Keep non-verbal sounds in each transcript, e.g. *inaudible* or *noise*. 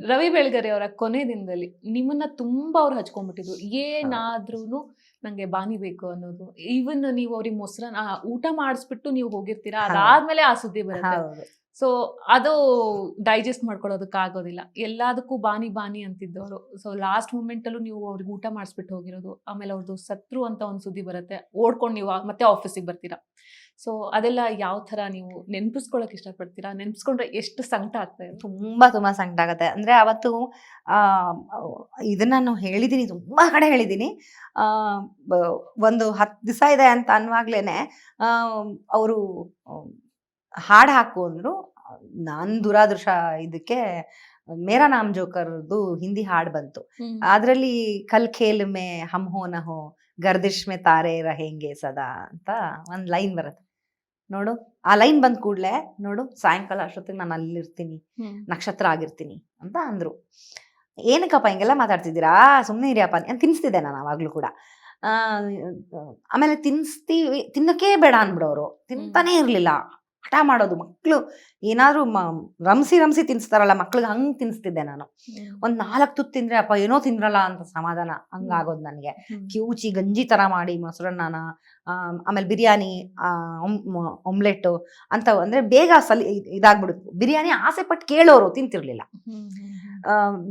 ರವಿ ಬೆಳಗರೆ ಅವರ ಕೊನೆ ದಿನದಲ್ಲಿ ನಿಮ್ಮನ್ನ ತುಂಬಾ ಅವ್ರು ಹಚ್ಕೊಂಡ್ಬಿಟ್ಟಿದ್ರು. ಏನಾದ್ರೂ ನಂಗೆ ಬಾನಿ ಬೇಕು ಅನ್ನೋದು. ಈವನ್ ನೀವು ಅವ್ರಿಗೆ ಮೊಸರನ್ನ ಊಟ ಮಾಡಿಸ್ಬಿಟ್ಟು ನೀವು ಹೋಗಿರ್ತೀರಾ. ಅದಾದ್ಮೇಲೆ ಆ ಸುದ್ದಿ ಬರುತ್ತೆ. ಸೊ ಅದು ಡೈಜೆಸ್ಟ್ ಮಾಡ್ಕೊಳ್ಳೋದಕ್ಕೆ ಆಗೋದಿಲ್ಲ. ಎಲ್ಲದಕ್ಕೂ ಬಾನಿ ಬಾನಿ ಅಂತಿದ್ದವರು. ಸೊ ಲಾಸ್ಟ್ ಮೂಮೆಂಟಲ್ಲೂ ನೀವು ಅವ್ರಿಗೆ ಊಟ ಮಾಡಿಸ್ಬಿಟ್ಟು ಹೋಗಿರೋದು. ಆಮೇಲೆ ಅವ್ರದ್ದು ಸತ್ರು ಅಂತ ಒಂದು ಸುದ್ದಿ ಬರುತ್ತೆ. ಓಡ್ಕೊಂಡು ನೀವು ಮತ್ತೆ ಆಫೀಸಿಗೆ ಬರ್ತೀರಾ. ಸೊ ಅದೆಲ್ಲ ಯಾವ ತರ ನೀವು ನೆನ್ಪಿಸ್ಕೊಳಕ್ ಇಷ್ಟಪಡ್ತೀರಾ? ನೆನ್ಪಿಸ್ಕೊಂಡ್ರೆ ಎಷ್ಟು ಸಂಕಟ ಆಗ್ತಾ ಇದೆ? ತುಂಬಾ ತುಂಬಾ ಸಂಕಟ ಆಗತ್ತೆ. ಅಂದ್ರೆ ಅವತ್ತು ಆ ಇದನ್ನ ನಾನು ಹೇಳಿದೀನಿ ತುಂಬಾ ಕಡೆ ಹೇಳಿದೀನಿ. ಆ ಒಂದು ಹತ್ತು ದಿವಸ ಇದೆ ಅಂತ ಅನ್ನುವಾಗ್ಲೇನೆ ಅವರು ಹಾಡು ಹಾಕು ಅಂದ್ರು. ನಾನ್ ದುರಾದೃಶ ಇದಕ್ಕೆ ಮೇರಾ ನಾಮ್ ಜೋಕರ್ದು ಹಿಂದಿ ಹಾಡು ಬಂತು. ಅದ್ರಲ್ಲಿ ಕಲ್ ಖೇಲ್ ಮೇ ಹಮ್ ಹೋ ನಹೋ ಗರ್ದಿಶ್ ಮೇ ತಾರೆ ರಹೇಂಗೆ ಸದಾ ಅಂತ ಒಂದ್ ಲೈನ್ ಬರುತ್ತೆ. ನೋಡು ಆ ಲೈನ್ ಬಂದ್ ಕೂಡ್ಲೆ ನೋಡು ಸಾಯಂಕಾಲ ಅಷ್ಟೊತ್ತಿಗೆ ನಾನು ಅಲ್ಲಿರ್ತೀನಿ ನಕ್ಷತ್ರ ಆಗಿರ್ತೀನಿ ಅಂತ ಅಂದ್ರು. ಏನಕ್ಕಪ್ಪ ಹಿಂಗೆಲ್ಲ ಮಾತಾಡ್ತಿದ್ದೀರಾ? ಸುಮ್ಮನೆ ಇರಿಯಪ್ಪ ಅಂತ ತಿನ್ಸ್ತಿದ್ದೆ ನಾನು ಅವಾಗ್ಲೂ ಕೂಡ. ಆ, ಆಮೇಲೆ ತಿನ್ಸ್ತೀವಿ ತಿನ್ನಕ್ಕೇ ಬೇಡ ಅಂದ್ಬಿಡೋರು. ತಿಂತಾನೇ ಇರ್ಲಿಲ್ಲ. ಹಠ ಮಾಡೋದು ಮಕ್ಕಳು ಏನಾದ್ರೂ ರಮಸಿ ರಮಸಿ ತಿನ್ಸ್ತಾರಲ್ಲ ಮಕ್ಳಿಗೆ ಹಂಗ್ ತಿನ್ಸ್ತಿದ್ದೆ ನಾನು. ಒಂದ್ ನಾಲ್ಕು ತುತ್ತು ತಿಂದ್ರೆ ಅಪ್ಪ ಏನೋ ತಿಂದ್ರಲ್ಲ ಅಂತ ಸಮಾಧಾನ ಹಂಗಾಗೋದು ನನಗೆ. ಕಿವುಚಿ ಗಂಜಿ ತರ ಮಾಡಿ ಮೊಸರನ್ನ ಆಮೇಲೆ ಬಿರಿಯಾನಿ ಆಮ್ಲೆಟ್ ಅಂತ ಅಂದ್ರೆ ಬೇಗ ಸಲಿ ಇದ್- ಇದಾಗ್ಬಿಡುತ್ತೆ. ಬಿರಿಯಾನಿ ಆಸೆ ಪಟ್ಟು ಕೇಳೋರು ತಿಂತಿರ್ಲಿಲ್ಲ.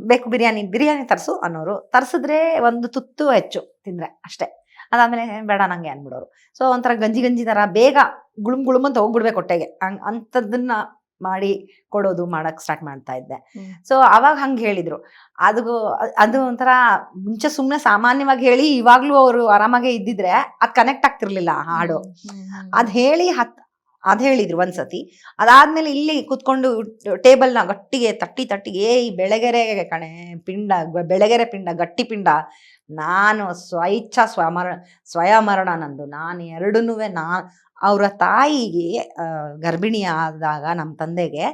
ಬೇಕು ಬಿರಿಯಾನಿ ಬಿರಿಯಾನಿ ತರಿಸು ಅನ್ನೋರು. ತರಿಸಿದ್ರೆ ಒಂದು ತುತ್ತು ಹೆಚ್ಚು ತಿಂದ್ರೆ ಅಷ್ಟೇ. ಅದಾದ್ಮೇಲೆ "ಏ, ಬೇಡ ನಂಗೆ ಅನ್ಬಿಡೋರು. ಸೊ ಒಂಥರ ಗಂಜಿ ಗಂಜಿ ತರ ಬೇಗ ಗುಳುಮ್ ಗುಳುಮ್ ಅಂತ ಹೋಗ್ಬಿಡ್ಬೇಕು ಹೊಟ್ಟೆಗೆ. ಹಂಗ್ ಅಂಥದ್ದನ್ನ ಮಾಡಿ ಕೊಡೋದು ಮಾಡಕ್ ಸ್ಟಾರ್ಟ್ ಮಾಡ್ತಾ ಇದ್ದೆ. ಸೊ ಅವಾಗ ಹಂಗೆ ಹೇಳಿದ್ರು. ಅದು ಅದು ಒಂಥರ ಮುಂಚೆ ಸುಮ್ಮನೆ ಸಾಮಾನ್ಯವಾಗಿ ಹೇಳಿ ಇವಾಗ್ಲೂ ಅವರು ಆರಾಮಾಗೆ ಇದ್ದಿದ್ರೆ ಅದ್ ಕನೆಕ್ಟ್ ಆಗ್ತಿರ್ಲಿಲ್ಲ ಹಾಡು. ಅದ್ ಹೇಳಿ ಹತ್ ಅದ್ ಹೇಳಿದ್ರು ಒಂದ್ಸತಿ. ಅದಾದ್ಮೇಲೆ ಇಲ್ಲಿ ಕುತ್ಕೊಂಡು ಟೇಬಲ್ನ ಗಟ್ಟಿಗೆ ತಟ್ಟಿ ತಟ್ಟಿ ಏ ಬೆಳೆಗೆರೆ ಕಣೆ ಪಿಂಡ ಬೆಳಗೆರೆ ಪಿಂಡ ಗಟ್ಟಿ ಪಿಂಡ ನಾನು ಸ್ವಇಚ್ಛಾ ಸ್ವಮರ ಸ್ವಯಮರಣ ನಂದು ನಾನು ಎರಡನ್ನೂ ನಾ ಅವರ ತಾಯಿಗೆ ಗರ್ಭಿಣಿ ಆದಾಗ ನಮ್ಮ ತಂದೆಗೆ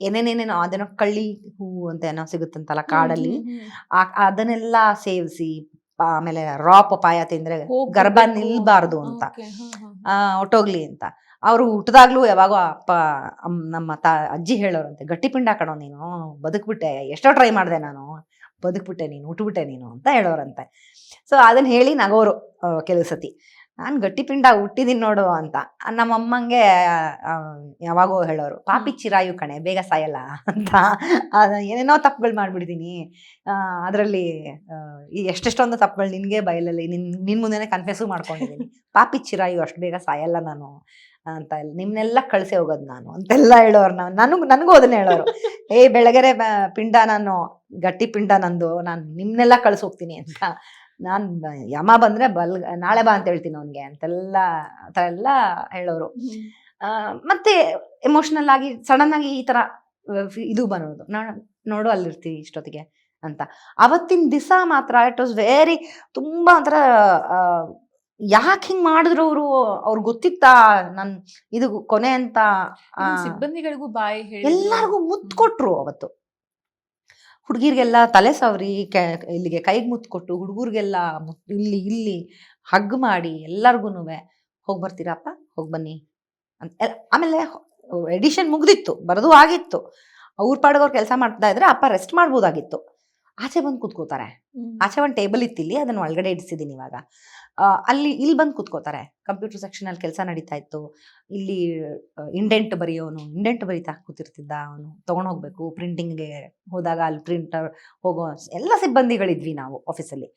ಏನೇನೇನೇನೋ ಅದೇನೋ ಕಳ್ಳಿ ಹೂವು ಅಂತ ಏನೋ ಸಿಗುತ್ತಂತಲ್ಲ ಕಾಡಲ್ಲಿ ಆ- ಅದನ್ನೆಲ್ಲ ಸೇವಿಸಿ ಆಮೇಲೆ ರಾ ಪಪಾಯ ತಿಂದ್ರೆ ಗರ್ಭ ನಿಲ್ಬಾರ್ದು ಅಂತ. ಆ, ಹೊರ್ಟೋಗ್ಲಿ ಅಂತ. ಅವರು ಹುಟ್ಟದಾಗ್ಲೂ ಯಾವಾಗೋ ಅಪ್ಪ ನಮ್ಮ ತಾ ಅಜ್ಜಿ ಹೇಳೋರಂತೆ ಗಟ್ಟಿಪಿಂಡ ಕಣೋ ನೀನು ಬದುಕ್ಬಿಟ್ಟೆ ಎಷ್ಟೋ ಟ್ರೈ ಮಾಡಿದೆ ನಾನು. ಬದುಕ್ಬಿಟ್ಟೆ ನೀನು ಹುಟ್ಟುಬಿಟ್ಟೆ ನೀನು ಅಂತ ಹೇಳೋರಂತೆ. ಸೊ ಅದನ್ನ ಹೇಳಿ ನಗೋರು ಕೆಲವು ಸತಿ. ನಾನು ಗಟ್ಟಿಪಿಂಡ ಹುಟ್ಟಿದೀನಿ ನೋಡು ಅಂತ. ನಮ್ಮ ಅಮ್ಮಂಗೆ ಯಾವಾಗೋ ಹೇಳೋರು ಪಾಪಿ ಚಿರಾಯು ಕಣೆ ಬೇಗ ಸಾಯಲ್ಲ ಅಂತ. ಏನೇನೋ ತಪ್ಪುಗಳು ಮಾಡಿಬಿಡ್ತೀನಿ. ಅದರಲ್ಲಿ ಈ ಎಷ್ಟೆಷ್ಟೊಂದು ತಪ್ಪುಗಳು ನಿನಗೆ ಬಯಲಲ್ಲಿ ನಿನ್ ನಿನ್ ಮುಂದೆನೆ ಕನ್ಫ್ಯೂಸು ಮಾಡ್ಕೊಂಡಿದ್ದೀನಿ ಪಾಪಿ ಚಿರಾಯು ಅಷ್ಟು ಬೇಗ ಸಾಯಲ್ಲ ನಾನು ಅಂತ ನಿಮ್ಮನ್ನೆಲ್ಲ ನಿಮ್ನೆಲ್ಲ ಕಳಿಸಿ ಹೋಗೋದು ನಾನು ಅಂತೆಲ್ಲ ಹೇಳೋರು ನಾವು. ನನಗೂ ನನಗೂ ಅದನ್ನ ಹೇಳೋರು. ಏ ಬೆಳಗೆರೆ ಪಿಂಡ ನಾನು ಗಟ್ಟಿ ಪಿಂಡ ನಂದು ನಾನು ನಿಮ್ನೆಲ್ಲ ಕಳ್ಸಿ ಹೋಗ್ತೀನಿ ಅಂತ. ನಾನು ಯಮ ಬಂದ್ರೆ ಬಲ್ ನಾಳೆ ಬಾ ಅಂತ ಹೇಳ್ತೀನಿ ಅವನಿಗೆ ಅಂತೆಲ್ಲ ಆ ಥರ ಎಲ್ಲ ಹೇಳೋರು. ಮತ್ತೆ ಎಮೋಷನಲ್ ಆಗಿ ಸಡನ್ ಆಗಿ ಈ ತರ ಇದು ಬರೋದು. ನೋಡು ಅಲ್ಲಿರ್ತೀವಿ ಇಷ್ಟೊತ್ತಿಗೆ ಅಂತ. ಅವತ್ತಿನ ದಿವಸ ಮಾತ್ರ ಇಟ್ ವಾಸ್ ವೆರಿ ತುಂಬಾ ಒಂಥರ ಯಾಕೆ ಹಿಂಗ್ ಮಾಡಿದ್ರು ಅವರು ಅವ್ರು ಗೊತ್ತಿತ್ತಾ ನನ್ ಇದು ಕೊನೆ ಅಂತ ಸಿಬ್ಬಂದಿಗಳಿಗೂ ಬಾಯಿ ಹೇಳಿ. ಎಲ್ಲಾರ್ಗೂ ಮುತ್ತು ಕೊಟ್ರು ಅವತ್ತು. ಹುಡುಗಿರ್ಗೆಲ್ಲ ತಲೆ ಸಾವ್ರಿ ಕೆ- ಇಲ್ಲಿಗೆ ಕೈಗೆ ಮುತ್ತು ಕೊಟ್ಟು ಹುಡುಗರಿಗೆಲ್ಲ ಇಲ್ಲಿ ಇಲ್ಲಿ ಹಗ್ ಮಾಡಿ ಎಲ್ಲರಿಗೂ ಹೋಗಿ ಬರ್ತೀರಪ್ಪ ಹೋಗಿ ಬನ್ನಿ ಅಂತ ಆಮೇಲೆ ಎಡಿಷನ್ ಮುಗ್ದಿತ್ತು ಬರೋದು ಆಗಿತ್ತು. ಅವ್ರ ಪಾಡಗವ್ರು ಕೆಲಸ ಮಾಡ್ತಾ ಇದ್ರೆ ಅಪ್ಪ ರೆಸ್ಟ್ ಮಾಡ್ಬೋದಾಗಿತ್ತು. ಆಚೆ ಬಂದು ಕೂತ್ಕೋತಾರೆ. ಆಚೆ ಒಂದು ಟೇಬಲ್ ಇತ್ತು ಇಲ್ಲಿ ಅದನ್ನ ಒಳಗಡೆ ಇಡಿಸಿದ್ದೀನಿ ಇವಾಗ. ಅಲ್ಲಿ ಇಲ್ಲಿ ಬಂದು ಕೂತ್ಕೋತಾರೆ. ಕಂಪ್ಯೂಟರ್ ಸೆಕ್ಷನ್ ಅಲ್ಲಿ ಕೆಲಸ ನಡೀತಾ ಇತ್ತು. ಇಲ್ಲಿ ಇಂಡೆಂಟ್ ಬರೆಯೋನು ಇಂಡೆಂಟ್ ಬರೀತಾ ಕೂತಿರ್ತಿದ್ದ ಅವನು. ತಗೊಂಡೋಗ್ಬೇಕು ಪ್ರಿಂಟಿಂಗ್ಗೆ ಹೋದಾಗ ಅಲ್ಲಿ ಪ್ರಿಂಟರ್ ಹೋಗೋ ಎಲ್ಲ ಸಿಬ್ಬಂದಿಗಳಿದ್ವಿ ನಾವು ಆಫೀಸಲ್ಲಿ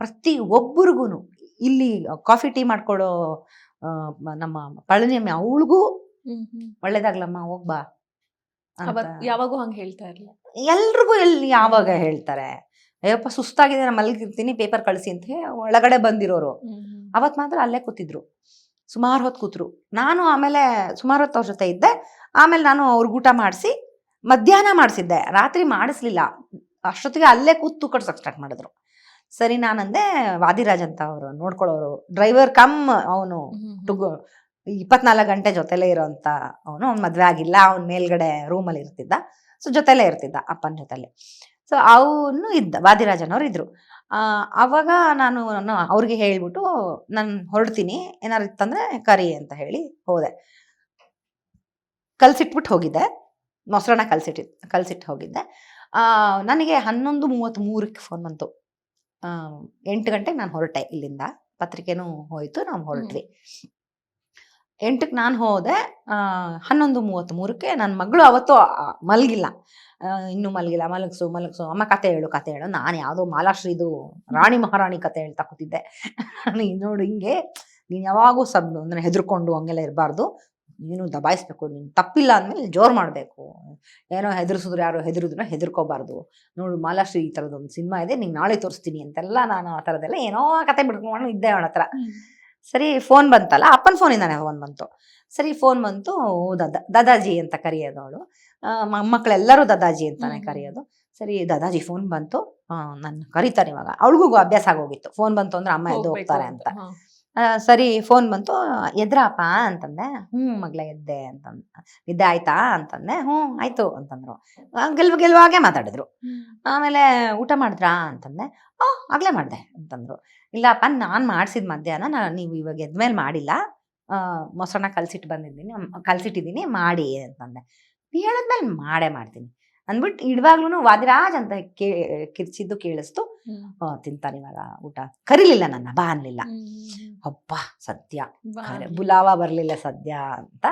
ಪ್ರತಿ ಒಬ್ಬರಿಗೂ ಇಲ್ಲಿ ಕಾಫಿ ಟೀ ಮಾಡ್ಕೊಳ್ಳೋ ನಮ್ಮ ಪಳನಿಯಮ್ಮ ಅವಳಿಗೂ ಒಳ್ಳೇದಾಗ್ಲಮ್ಮ ಹೋಗ್ಬಾ ಯಾವಾಗೂ ಹಂಗೆ ಹೇಳ್ತಾ ಇರಲಿಲ್ಲ. ಎಲ್ರಿಗೂ ಎಲ್ಲಿ ಯಾವಾಗ ಹೇಳ್ತಾರೆ? ಅಯ್ಯಪ್ಪ ಸುಸ್ತಾಗಿದೆ ನಾನು ಮಲಗಿರ್ತೀನಿ ಪೇಪರ್ ಕಳಿಸಿ ಅಂತ ಹೇಳಿ ಒಳಗಡೆ ಬಂದಿರೋರು. ಅವತ್ ಮಾತ್ರ ಅಲ್ಲೇ ಕೂತಿದ್ರು. ಸುಮಾರು ಹೊತ್ತು ಕೂತ್ರು. ನಾನು ಆಮೇಲೆ ಸುಮಾರು ಹೊತ್ತು ಅವ್ರ ಜೊತೆ ಇದ್ದೆ. ಆಮೇಲೆ ನಾನು ಅವ್ರಿಗೆ ಊಟ ಮಾಡಿಸಿ ಮಧ್ಯಾಹ್ನ ಮಾಡಿಸಿದ್ದೆ. ರಾತ್ರಿ ಮಾಡಿಸ್ಲಿಲ್ಲ. ಅಷ್ಟೊತ್ತಿಗೆ ಅಲ್ಲೇ ಕೂತು ಕಟ್ಸಕ್ ಸ್ಟಾರ್ಟ್ ಮಾಡಿದ್ರು. ಸರಿ ನಾನಂದೆ ವಾದಿರಾಜ್ ಅಂತ ಅವರು ನೋಡ್ಕೊಳ್ಳೋರು. ಡ್ರೈವರ್ ಕಮ್ ಅವನು ಟುಗು ಇಪ್ಪತ್ನಾಲ್ಕು ಗಂಟೆ ಜೊತೆಲೇ ಇರೋಂಥ ಅವನು. ಅವ್ನು ಮದ್ವೆ ಆಗಿಲ್ಲ. ಅವ್ನ ಮೇಲ್ಗಡೆ ರೂಮಲ್ಲಿ ಇರ್ತಿದ್ದ. ಸೊ ಜೊತೆಲೇ ಇರ್ತಿದ್ದ ಅಪ್ಪನ ಜೊತೆಲೆ. ಸೊ ಅವನು ಇದ್ದ ವಾದಿರಾಜನವ್ರು ಇದ್ರು. ಆ, ಅವಾಗ ನಾನು ಅವ್ರಿಗೆ ಹೇಳ್ಬಿಟ್ಟು ನಾನು ಹೊರಡ್ತೀನಿ ಏನಾರು ಇತ್ತಂದ್ರೆ ಕರಿ ಅಂತ ಹೇಳಿ ಹೋದೆ. ಕಲ್ಸಿಟ್ಬಿಟ್ಟು ಹೋಗಿದ್ದೆ. ಮೊಸರನ್ನ ಕಲ್ಸಿಟ್ಟಿ ಕಲ್ಸಿಟ್ಟು ಹೋಗಿದ್ದೆ. ಆ, ನನಗೆ ಹನ್ನೊಂದು ಮೂವತ್ತ್ ಮೂರಕ್ಕೆ ಫೋನ್ ಬಂತು ಎಂಟು ಗಂಟೆಗೆ ನಾನು ಹೊರಟೆ ಇಲ್ಲಿಂದ. ಪತ್ರಿಕೆನೂ ಹೋಯ್ತು ನಾವು ಹೊರಟ್ವಿ. ಎಂಟಕ್ಕೆ ನಾನು ಹೋದೆ ಹನ್ನೊಂದು ಮೂವತ್ತ್ ಮೂರಕ್ಕೆ ನನ್ನ ಮಗಳು ಅವತ್ತು ಮಲಗಿಲ್ಲ. ಇನ್ನೂ ಮಲಗಿಲ್ಲ ಮಲಗಿಸು ಮಲಗಿಸು. ಅಮ್ಮ ಕತೆ ಹೇಳು ಕತೆ ಹೇಳು. ನಾನು ಯಾವುದೋ ಮಾಲಾಶ್ರೀದು ರಾಣಿ ಮಹಾರಾಣಿ ಕತೆ ಹೇಳ್ತಾ ಕೂತಿದ್ದೆ. *laughs* ನೀನು ನೋಡು ಹಿಂಗೆ ನೀನು ಯಾವಾಗೂ ಸಬ್ ಅಂದ್ರೆ ಹೆದರ್ಕೊಂಡು ಹಂಗೆಲ್ಲ ಇರಬಾರ್ದು. ನೀನು ದಬಾಯಿಸ್ಬೇಕು ನೀನು ತಪ್ಪಿಲ್ಲ ಅಂದ್ಮೇಲೆ ಜೋರು ಮಾಡಬೇಕು. ಏನೋ ಹೆದರ್ಸಿದ್ರು ಯಾರು ಹೆದರಿದ್ರು ಹೆದರ್ಕೋಬಾರ್ದು. ನೋಡು ಮಾಲಾಶ್ರೀ ಈ ಥರದ್ದು ಒಂದು ಸಿನಿಮಾ ಇದೆ ನಿಂಗೆ ನಾಳೆ ತೋರಿಸ್ತೀನಿ ಅಂತೆಲ್ಲ ನಾನು ಆ ಥರದ್ದೆಲ್ಲ ಏನೋ ಕತೆ ಬಿಡ್ಕೊಂಡು ಇದ್ದೆ ಅವಳ ಹತ್ರ. ಸರಿ ಫೋನ್ ಬಂತಲ್ಲ? ಅಪ್ಪನ ಫೋನಿಂದಾನೆ ಫೋನ್ ಬಂತು. ಸರಿ ಫೋನ್ ಬಂತು ಓ, ದದ ದಾದಾಜಿ ಅಂತ ಕರೆಯೋದು ಅವಳು. ಮಕ್ಕಳೆಲ್ಲರೂ ದದಾಜಿ ಅಂತಾನೆ. ಕರೆಯೋದು. ಸರಿ ದದಾಜಿ ಫೋನ್ ಬಂತು. ನಾನು ಕರೀತಾರೆ ಇವಾಗ. ಅವಳಿಗೂ ಅಭ್ಯಾಸ ಆಗೋಗಿತ್ತು. ಫೋನ್ ಬಂತು ಅಂದ್ರೆ ಅಮ್ಮ ಎದ್ದು ಹೋಗ್ತಾರೆ ಅಂತ. ಸರಿ ಫೋನ್ ಬಂತು. ಎದ್ರಪ್ಪ ಅಂತಂದೆ. ಹ್ಞೂ ಮಗ್ಲ ಎದ್ದೆ ಅಂತಂದ ನಿದ್ದೆ ಆಯ್ತಾ ಅಂತಂದೆ. ಹ್ಞೂ ಆಯ್ತು ಅಂತಂದ್ರು. ಗೆಲ್ವ ಗೆಲ್ವಾಗೆ ಮಾತಾಡಿದ್ರು. ಆಮೇಲೆ ಊಟ ಮಾಡಿದ್ರಾ ಅಂತಂದೆ. ಓ ಆಗ್ಲೇ ಮಾಡಿದೆ ಅಂತಂದ್ರು. ಇಲ್ಲಪ್ಪ ನಾನು ಮಾಡಿಸಿದ ಮಧ್ಯಾಹ್ನ ನಾನು ನೀವು ಇವಾಗ ಎದ್ಮೇಲೆ ಮಾಡಿಲ್ಲ. ಆ, ಮೊಸರನ್ನ ಕಲ್ಸಿಟ್ಟು ಬಂದಿದ್ದೀನಿ ಕಲ್ಸಿಟ್ಟಿದ್ದೀನಿ ಮಾಡಿ ಅಂತಂದೆ. ಹೇಳಿದ್ಮೇಲೆ ಮಾಡೇ ಮಾಡ್ತೀನಿ. ಅಂದ್ಬಿಟ್ಟು ಇಡ್ವಾಗ್ಲೂ ವಾದಿರಾಜ್ ಅಂತ ಕೇ ಕಿರ್ಚಿದ್ದು ಕೇಳಿಸ್ತು. ತಿಂತಾರೆ ತಿಂತಾನೆ ಇವಾಗ ಊಟ. ಕರಿಲಿಲ್ಲ ನನ್ನ ಬಾ ಅನ್ಲಿಲ್ಲ. ಅಪ್ಪ ಸದ್ಯ. ಬುಲಾವ ಬರ್ಲಿಲ್ಲ ಸದ್ಯ ಅಂತ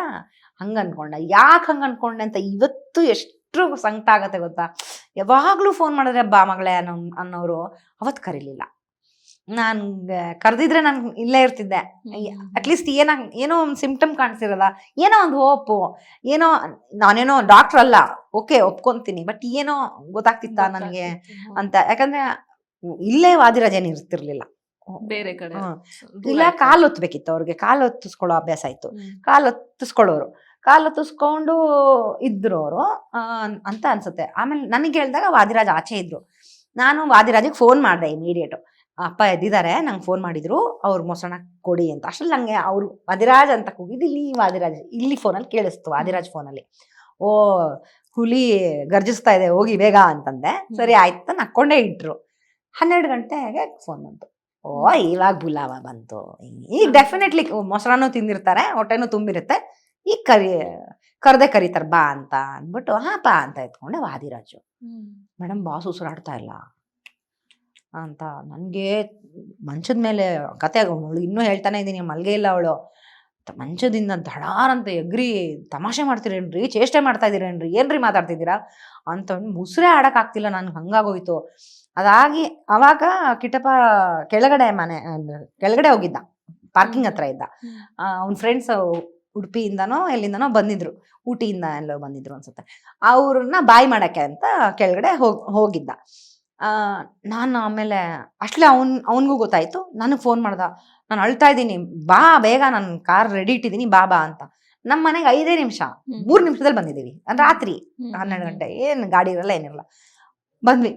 ಹಂಗ ಅನ್ಕೊಂಡೆ. ಯಾಕೆ ಹಂಗ ಅನ್ಕೊಂಡೆ ಅಂತ ಇವತ್ತು ಎಷ್ಟು ಸಂಕಟ ಆಗತ್ತೆ ಗೊತ್ತಾ? ಯಾವಾಗ್ಲೂ ಫೋನ್ ಮಾಡಿದ್ರೆ ಬಾ ಮಗಳೇ ಅನ್ನೋ ಅನ್ನೋರು ಅವತ್ತು ಕರೀಲಿಲ್ಲ. ನಾನು ಕರೆದಿದ್ರೆ ನಾನು ಇಲ್ಲೇ ಇರ್ತಿದ್ದೆ. ಅಟ್ಲೀಸ್ಟ್ ಏನ ಏನೋ ಒಂದು ಸಿಂಪ್ಟಮ್ ಕಾಣಿಸಿರಲ್ಲ. ಏನೋ ಒಂದು ಹೋಪು ಏನೋ ನಾನೇನೋ ಡಾಕ್ಟರ್ ಅಲ್ಲ. ಓಕೆ ಒಪ್ಕೊಂತೀನಿ. ಬಟ್ ಏನೋ ಗೊತ್ತಾಗ್ತಿತ್ತ ನನಗೆ ಅಂತ. ಯಾಕಂದ್ರೆ ಇಲ್ಲೇ ವಾದಿರಾಜೇನು ಇರ್ತಿರ್ಲಿಲ್ಲ. ಬೇರೆ ಕಡೆ. ಇಲ್ಲ ಆಯ್ತು. ಕಾಲು ಒತ್ತಬೇಕಿತ್ತು ಅವ್ರಿಗೆ. ಕಾಲು ಒತ್ತಿಸ್ಕೊಳ್ಳೋ ಅಭ್ಯಾಸ ಇತ್ತು ಕಾಲ್ ಕಾಲು ಒತ್ತಿಸ್ಕೊಳ್ಳೋರು. ಕಾಲು ಒತ್ತಿಸ್ಕೊಂಡು ಇದ್ರು ಅವರು ಅಂತ ಅನ್ಸುತ್ತೆ. ಆಮೇಲೆ ನನಗೆ ಹೇಳಿದಾಗ ವಾದಿರಾಜ್ ಆಚೆ ಇದ್ರು. ನಾನು ವಾದಿರಾಜಿಗೆ ಫೋನ್ ಮಾಡಿದೆ ಇಮಿಡಿಯೇಟ್ ಅಪ್ಪ ಎದ್ದಿದ್ದಾರೆ ನಂಗೆ ಫೋನ್ ಮಾಡಿದ್ರು ಅವ್ರು ಮೊಸರಣ ಕೊಡಿ ಅಂತ. ಅಷ್ಟ್ರಲ್ಲಿ ನಂಗೆ ಅವ್ರು ವಾದಿರಾಜ್ ಅಂತ ಕೂಗಿದ್ದು ಇಲ್ಲಿ ವಾದಿರಾಜ್ ಇಲ್ಲಿ ಫೋನಲ್ಲಿ ಕೇಳಿಸ್ತು ವಾದಿರಾಜ್ ಫೋನಲ್ಲಿ ಓ ಹುಲಿ ಗರ್ಜಿಸ್ತಾ ಇದೆ ಹೋಗಿ ಬೇಗ ಅಂತಂದೆ. ಸರಿ ಆಯ್ತು ನಕ್ಕೊಂಡೇ ಇಟ್ರು. ಹನ್ನೆರಡು ಗಂಟೆಗೆ ಫೋನ್ ಬಂತು. ಓ ಇವಾಗ ಬುಲಾವ ಬಂತು. ಈಗ ಡೆಫಿನೆಟ್ಲಿ ಮೊಸರನ್ನು ತಿಂದಿರ್ತಾರೆ ಹೊಟ್ಟೆನೂ ತುಂಬಿರುತ್ತೆ. ಈಗ ಕರಿ ಕರ್ದೆ ಕರೀತಾರೆ ಬಾ ಅಂತ ಅಂದ್ಬಿಟ್ಟು ಹಾಪ ಅಂತ ಎತ್ಕೊಂಡೆ ವಾದಿರಾಜು. ಮೇಡಮ್ ಬಾಸ್ ಉಸಿರಾಡ್ತಾ ಇಲ್ಲ. ಅಂತ. ನನಗೆ ಮಂಚದ ಮೇಲೆ ಕತೆ ಅವಳು ಇನ್ನೂ ಹೇಳ್ತಾನೆ ಇದ್ದೀನಿ ಮಲ್ಗೆ ಇಲ್ಲ ಅವಳು. ಮಂಚದಿಂದ ಧಡಾರ್ ಅಂತ ಎಗ್ರಿ ತಮಾಷೆ ಮಾಡ್ತಿರೇನ್ರಿ? ಚೇಷ್ಟೆ ಮಾಡ್ತಾ ಇದ್ದೀರೇನ್ರಿ? ಏನ್ರಿ ಮಾತಾಡ್ತಿದ್ದೀರಾ? ಅಂತ ಮುಸ್ರೆ ಆಡೋಕ್ಕಾಗ್ತಿಲ್ಲ ನನ್ಗೆ ಹಂಗಾಗೋಯ್ತು. ಅದಾಗಿ ಅವಾಗ ಕಿಟಪ ಕೆಳಗಡೆ ಮನೆ ಕೆಳಗಡೆ ಹೋಗಿದ್ದ. ಪಾರ್ಕಿಂಗ್ ಹತ್ರ ಇದ್ದ. ಅವ್ನ ಫ್ರೆಂಡ್ಸ್ ಉಡುಪಿಯಿಂದನೋ ಎಲ್ಲಿಂದನೋ ಬಂದಿದ್ರು. ಊಟಿಯಿಂದ ಎಲ್ಲೋ ಬಂದಿದ್ರು ಅನ್ಸುತ್ತೆ. ಅವ್ರನ್ನ ಬಾಯ್ ಮಾಡಕ್ಕೆ ಅಂತ ಕೆಳಗಡೆ ಹೋಗಿ ಹೋಗಿದ್ದ. ನಾನು ಆಮೇಲೆ ಅಷ್ಟಲೇ ಅವನ್ ಅವನಿಗೂ ಗೊತ್ತಾಯ್ತು. ನನಗೆ ಫೋನ್ ಮಾಡ್ದ ನಾನು ಅಳ್ತಾ ಇದ್ದೀನಿ ಬಾ ಬೇಗ ನಾನು ಕಾರ್ ರೆಡಿ ಇಟ್ಟಿದ್ದೀನಿ ಬಾ ಬಾ ಅಂತ. ನಮ್ಮ ಮನೆಗೆ ಐದೇ ನಿಮಿಷ. ಮೂರು ನಿಮಿಷದಲ್ಲಿ ಬಂದಿದ್ದೀವಿ ಅಂದ್ರೆ ರಾತ್ರಿ. ಹನ್ನೆರಡು ಗಂಟೆ ಏನು ಗಾಡಿ ಇರಲ್ಲ ಏನಿರಲ್ಲ ಬಂದ್ವಿ.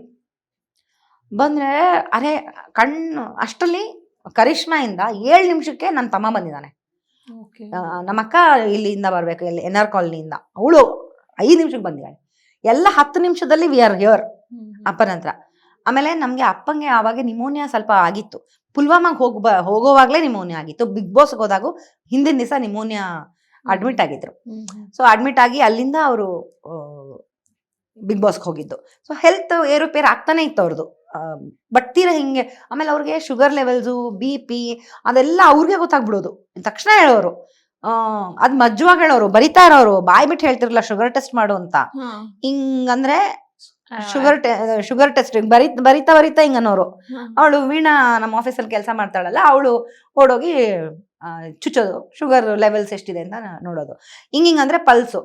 ಬಂದ್ರೆ ಅರೆ ಕಣ್ಣು ಅಷ್ಟರಲ್ಲಿ ಕರಿಷ್ಮಾಯಿಂದ ಏಳು ನಿಮಿಷಕ್ಕೆ ನನ್ನ ತಮ್ಮ ಬಂದಿದ್ದಾನೆ ನಮ್ಮ ಅಕ್ಕ ಇಲ್ಲಿಂದ ಬರಬೇಕು ಇಲ್ಲಿ ಎನ್ ಆರ್ ಕಾಲನಿಯಿಂದ. ಅವಳು ಐದು ನಿಮಿಷಕ್ಕೆ ಬಂದಿದ್ದಾಳೆ. ಎಲ್ಲ ಹತ್ತು ನಿಮಿಷದಲ್ಲಿ ವಿ ಆರ್ ಹಿಯರ್ ಹತ್ರ ಆಮೇಲೆ ನಮ್ಗೆ ಅಪ್ಪಂಗೆ ಆವಾಗ ನಿಮೋನಿಯಾ ಸ್ವಲ್ಪ ಆಗಿತ್ತು. ಪುಲ್ವಾಮಾಗ್ ಹೋಗ್ ಹೋಗೋವಾಗ್ಲೇ ನಿಮೋನಿಯಾ ಆಗಿತ್ತು. ಬಿಗ್ ಬಾಸ್ಗೆ ಹೋದಾಗ ಹಿಂದಿನ ದಿವಸ ನಿಮೋನಿಯಾ ಅಡ್ಮಿಟ್ ಆಗಿದ್ರು. ಸೊ ಅಡ್ಮಿಟ್ ಆಗಿ ಅಲ್ಲಿಂದ ಅವರು ಬಿಗ್ ಬಾಸ್ಗೆ ಹೋಗಿದ್ದು. ಸೊ ಹೆಲ್ತ್ ಏರುಪೇರು ಆಗ್ತಾನೆ ಇತ್ತು ಅವ್ರದ್ದು ಬಟ್ ತೀರಾ ಹಿಂಗೆ ಆಮೇಲೆ ಅವ್ರಿಗೆ ಶುಗರ್ ಲೆವೆಲ್ಸು ಬಿ ಪಿ ಅದೆಲ್ಲ ಅವ್ರಿಗೆ ಗೊತ್ತಾಗ್ಬಿಡೋದು. ತಕ್ಷಣ ಹೇಳೋರು. ಆ, ಅದ್ ಮಜ್ಜುವಾಗ ಹೇಳೋರು. ಬರಿತಾ ಇರೋರು. ಬಾಯ್ ಬಿಟ್ಟು ಹೇಳ್ತಿರಲ್ಲ ಶುಗರ್ ಟೆಸ್ಟ್ ಮಾಡು ಅಂತ. ಹಿಂಗಂದ್ರೆ ಶುಗರ್ ಶುಗರ್ ಟೆಸ್ಟ್ ಬರಿ ಬರಿತಾ ಬರಿತಾ ಹಿಂಗ ಅನ್ನೋರು ಅವಳು ವೀಣಾ ನಮ್ಮ ಆಫೀಸಲ್ಲಿ ಕೆಲಸ ಮಾಡ್ತಾಳಲ್ಲ ಅವಳು ಓಡೋಗಿ ಚುಚ್ಚೋದು. ಶುಗರ್ ಲೆವೆಲ್ಸ್ ಎಷ್ಟಿದೆ ಅಂತ ನೋಡೋದು. ಹಿಂಗ ಹಿಂಗ ಅಂದ್ರೆ ಪಲ್ಸು.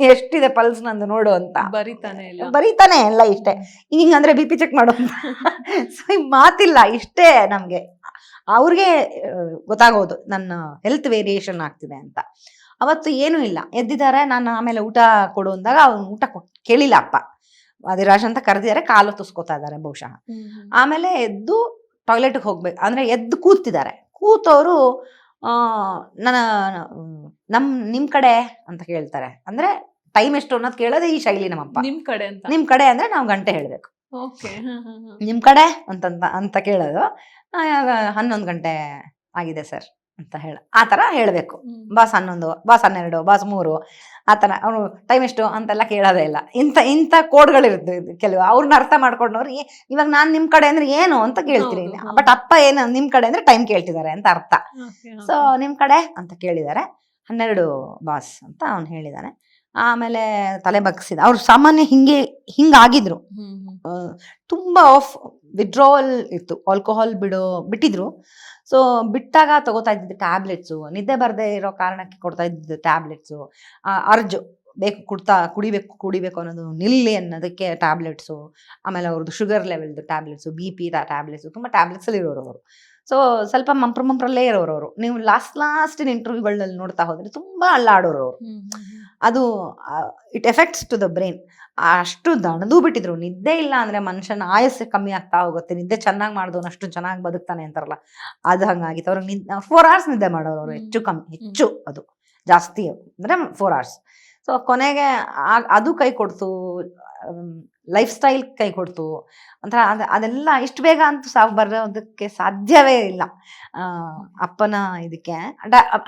ಎಷ್ಟಿದೆ ಪಲ್ಸ್ ನಂದು ನೋಡು ಅಂತ. ಬರಿತಾನೆ ಬರೀತಾನೆ ಎಲ್ಲ ಇಷ್ಟೇ. ಹಿಂಗ ಹಿಂಗ್ ಅಂದ್ರೆ ಬಿ ಪಿ ಚೆಕ್ ಮಾಡೋ ಅಂತ. ಸೊ ಮಾತಿಲ್ಲ ಇಷ್ಟೇ ನಮ್ಗೆ. ಅವ್ರಿಗೆ ಗೊತ್ತಾಗೋದು ನನ್ನ ಹೆಲ್ತ್ ವೇರಿಯೇಷನ್ ಆಗ್ತಿದೆ ಅಂತ. ಅವತ್ತು ಏನೂ ಇಲ್ಲ. ಎದ್ದಿದ್ದಾರೆ ನಾನು ಆಮೇಲೆ ಊಟ ಕೊಡು ಅಂದಾಗ ಅವ್ನು ಊಟ ಕೇಳಿಲ್ಲ ಅಪ್ಪ. ಅದಿರಾಜ್ ಅಂತ ಕರೆದಿದ್ದಾರೆ ಕಾಲು ತುಸ್ಕೋತಾ ಇದ್ದಾರೆ ಬಹುಶಃ. ಆಮೇಲೆ ಎದ್ದು ಟಾಯ್ಲೆಟ್ಗೆ ಹೋಗ್ಬೇಕು ಅಂದ್ರೆ ಎದ್ದು ಕೂತಿದ್ದಾರೆ. ಕೂತವರು ನನ್ನ ನಮ್ ನಿಮ್ ಕಡೆ ಅಂತ ಕೇಳ್ತಾರೆ ಅಂದ್ರೆ ಟೈಮ್ ಎಷ್ಟು ಅನ್ನೋದು ಕೇಳೋದೇ ಈ ಶೈಲಿ ನಮ್ಮಪ್ಪ. ನಿಮ್ ಕಡೆ ಅಂತ. ನಿಮ್ ಕಡೆ ಅಂದ್ರೆ ನಾವು ಗಂಟೆ ಹೇಳ್ಬೇಕು. ನಿಮ್ ಕಡೆ ಅಂತಂತ ಅಂತ ಕೇಳೋದು. ಹನ್ನೊಂದು ಗಂಟೆ ಆಗಿದೆ ಸರ್. ಅಂತ ಹೇಳ ಆ ಥರ ಹೇಳಬೇಕು. ಬಾಸ್ ಹನ್ನೊಂದು ಬಾಸ್ ಹನ್ನೆರಡು ಬಾಸ್ ಮೂರು ಆ ಥರ ಅವನು ಟೈಮ್ ಎಷ್ಟು ಅಂತೆಲ್ಲ ಕೇಳೋದೇ ಇಲ್ಲ. ಇಂಥ ಇಂಥ ಕೋಡ್ಗಳಿರುತ್ತೆ ಕೆಲವು. ಅವ್ರನ್ನ ಅರ್ಥ ಮಾಡ್ಕೊಂಡವ್ರು ಇವಾಗ ನಾನು ನಿಮ್ಮ ಕಡೆ ಅಂದ್ರೆ ಏನು? ಅಂತ ಕೇಳ್ತೀನಿ. ಬಟ್ ಅಪ್ಪ ಏನು ನಿಮ್ಮ ಕಡೆ ಅಂದ್ರೆ ಟೈಮ್ ಕೇಳ್ತಿದ್ದಾರೆ ಅಂತ ಅರ್ಥ. ಸೊ ನಿಮ್ಮ ಕಡೆ ಅಂತ ಕೇಳಿದ್ದಾರೆ. ಹನ್ನೆರಡು ಬಾಸ್ ಅಂತ ಅವ್ನು ಹೇಳಿದ್ದಾನೆ ಆಮೇಲೆ ತಲೆ ಬಗ್ಸಿದ. ಅವ್ರು ಸಾಮಾನ್ಯ ಹಿಂಗೆ ಹಿಂಗಾಗಿದ್ರು. ಆಗಿದ್ರು ತುಂಬಾ ಆಫ್ ವಿಡ್ರಾವಲ್ ಇತ್ತು ಆಲ್ಕೋಹಾಲ್ ಬಿಡೋ ಬಿಟ್ಟಿದ್ರು. ಸೊ ಬಿಟ್ಟಾಗ ತಗೋತಾ ಇದ್ದಿದ್ದು ಟ್ಯಾಬ್ಲೆಟ್ಸು ನಿದ್ದೆ ಬರದೇ ಇರೋ ಕಾರಣಕ್ಕೆ ಕೊಡ್ತಾ ಇದ್ದಿದ್ದು ಟ್ಯಾಬ್ಲೆಟ್ಸು ಅರ್ಜು ಬೇಕು ಕುಡ್ತಾ ಕುಡಿಬೇಕು ಕುಡಿಬೇಕು ಅನ್ನೋದು ನಿಲ್ಲಿ ಅನ್ನೋದಕ್ಕೆ ಟ್ಯಾಬ್ಲೆಟ್ಸು ಆಮೇಲೆ ಅವ್ರದ್ದು ಶುಗರ್ ಲೆವೆಲ್ದು ಟ್ಯಾಬ್ಲೆಟ್ಸು ಬಿ ಪಿ ಟ್ಯಾಬ್ಲೆಟ್ಸು ತುಂಬ ಟ್ಯಾಬ್ಲೆಟ್ಸಲ್ಲಿ ಇರೋರು ಅವರು. ಸೊ ಸ್ವಲ್ಪ ಮಂಪ್ರ ಮಂಪ್ರಲ್ಲೇ ಇರೋರು ಅವರು. ನೀವು ಲಾಸ್ಟ್ ಲಾಸ್ಟಿನ ಇಂಟರ್ವ್ಯೂಗಳಲ್ಲಿ ನೋಡ್ತಾ ಹೋದ್ರೆ ತುಂಬ ಅಲ್ಲಾಡೋರು ಅವರು. ಅದು it effects to the brain ಅಷ್ಟು ದಣದು ಬಿಟ್ಟಿದ್ರು. ನಿದ್ದೆ ಇಲ್ಲ ಅಂದ್ರೆ ಮನುಷ್ಯನ ಆಯಸ್ಸು ಕಮ್ಮಿ ಆಗ್ತಾ ಹೋಗುತ್ತೆ. ನಿದ್ದೆ ಚೆನ್ನಾಗಿ ಮಾಡಿದವನು ಅಷ್ಟು ಚೆನ್ನಾಗಿ ಬದುಕ್ತಾನೆ ಅಂತಾರಲ್ಲ. ಅದು ಹಂಗಾಗಿತ್ತು. ಅವ್ರಿಗೆ ನಿದ್ ಫೋರ್ ಅವರ್ಸ್ ನಿದ್ದೆ ಮಾಡೋರು ಅವರು. ಹೆಚ್ಚು ಕಮ್ಮಿ ಹೆಚ್ಚು ಅದು. ಜಾಸ್ತಿ ಅಂದ್ರೆ ಫೋರ್ ಅವರ್ಸ್ ಸೊ ಕೊನೆಗೆ ಅದು ಕೈ ಕೊಡ್ತು. ಲೈಫ್ ಸ್ಟೈಲ್ ಕೈ ಕೊಡ್ತು. ಒಂಥರ ಅದ ಅದೆಲ್ಲ ಇಷ್ಟು ಬೇಗ ಅಂತೂ ಸಾವು ಬರೋದಕ್ಕೆ ಸಾಧ್ಯವೇ ಇಲ್ಲ. ಅಪ್ಪನ ಇದಕ್ಕೆ.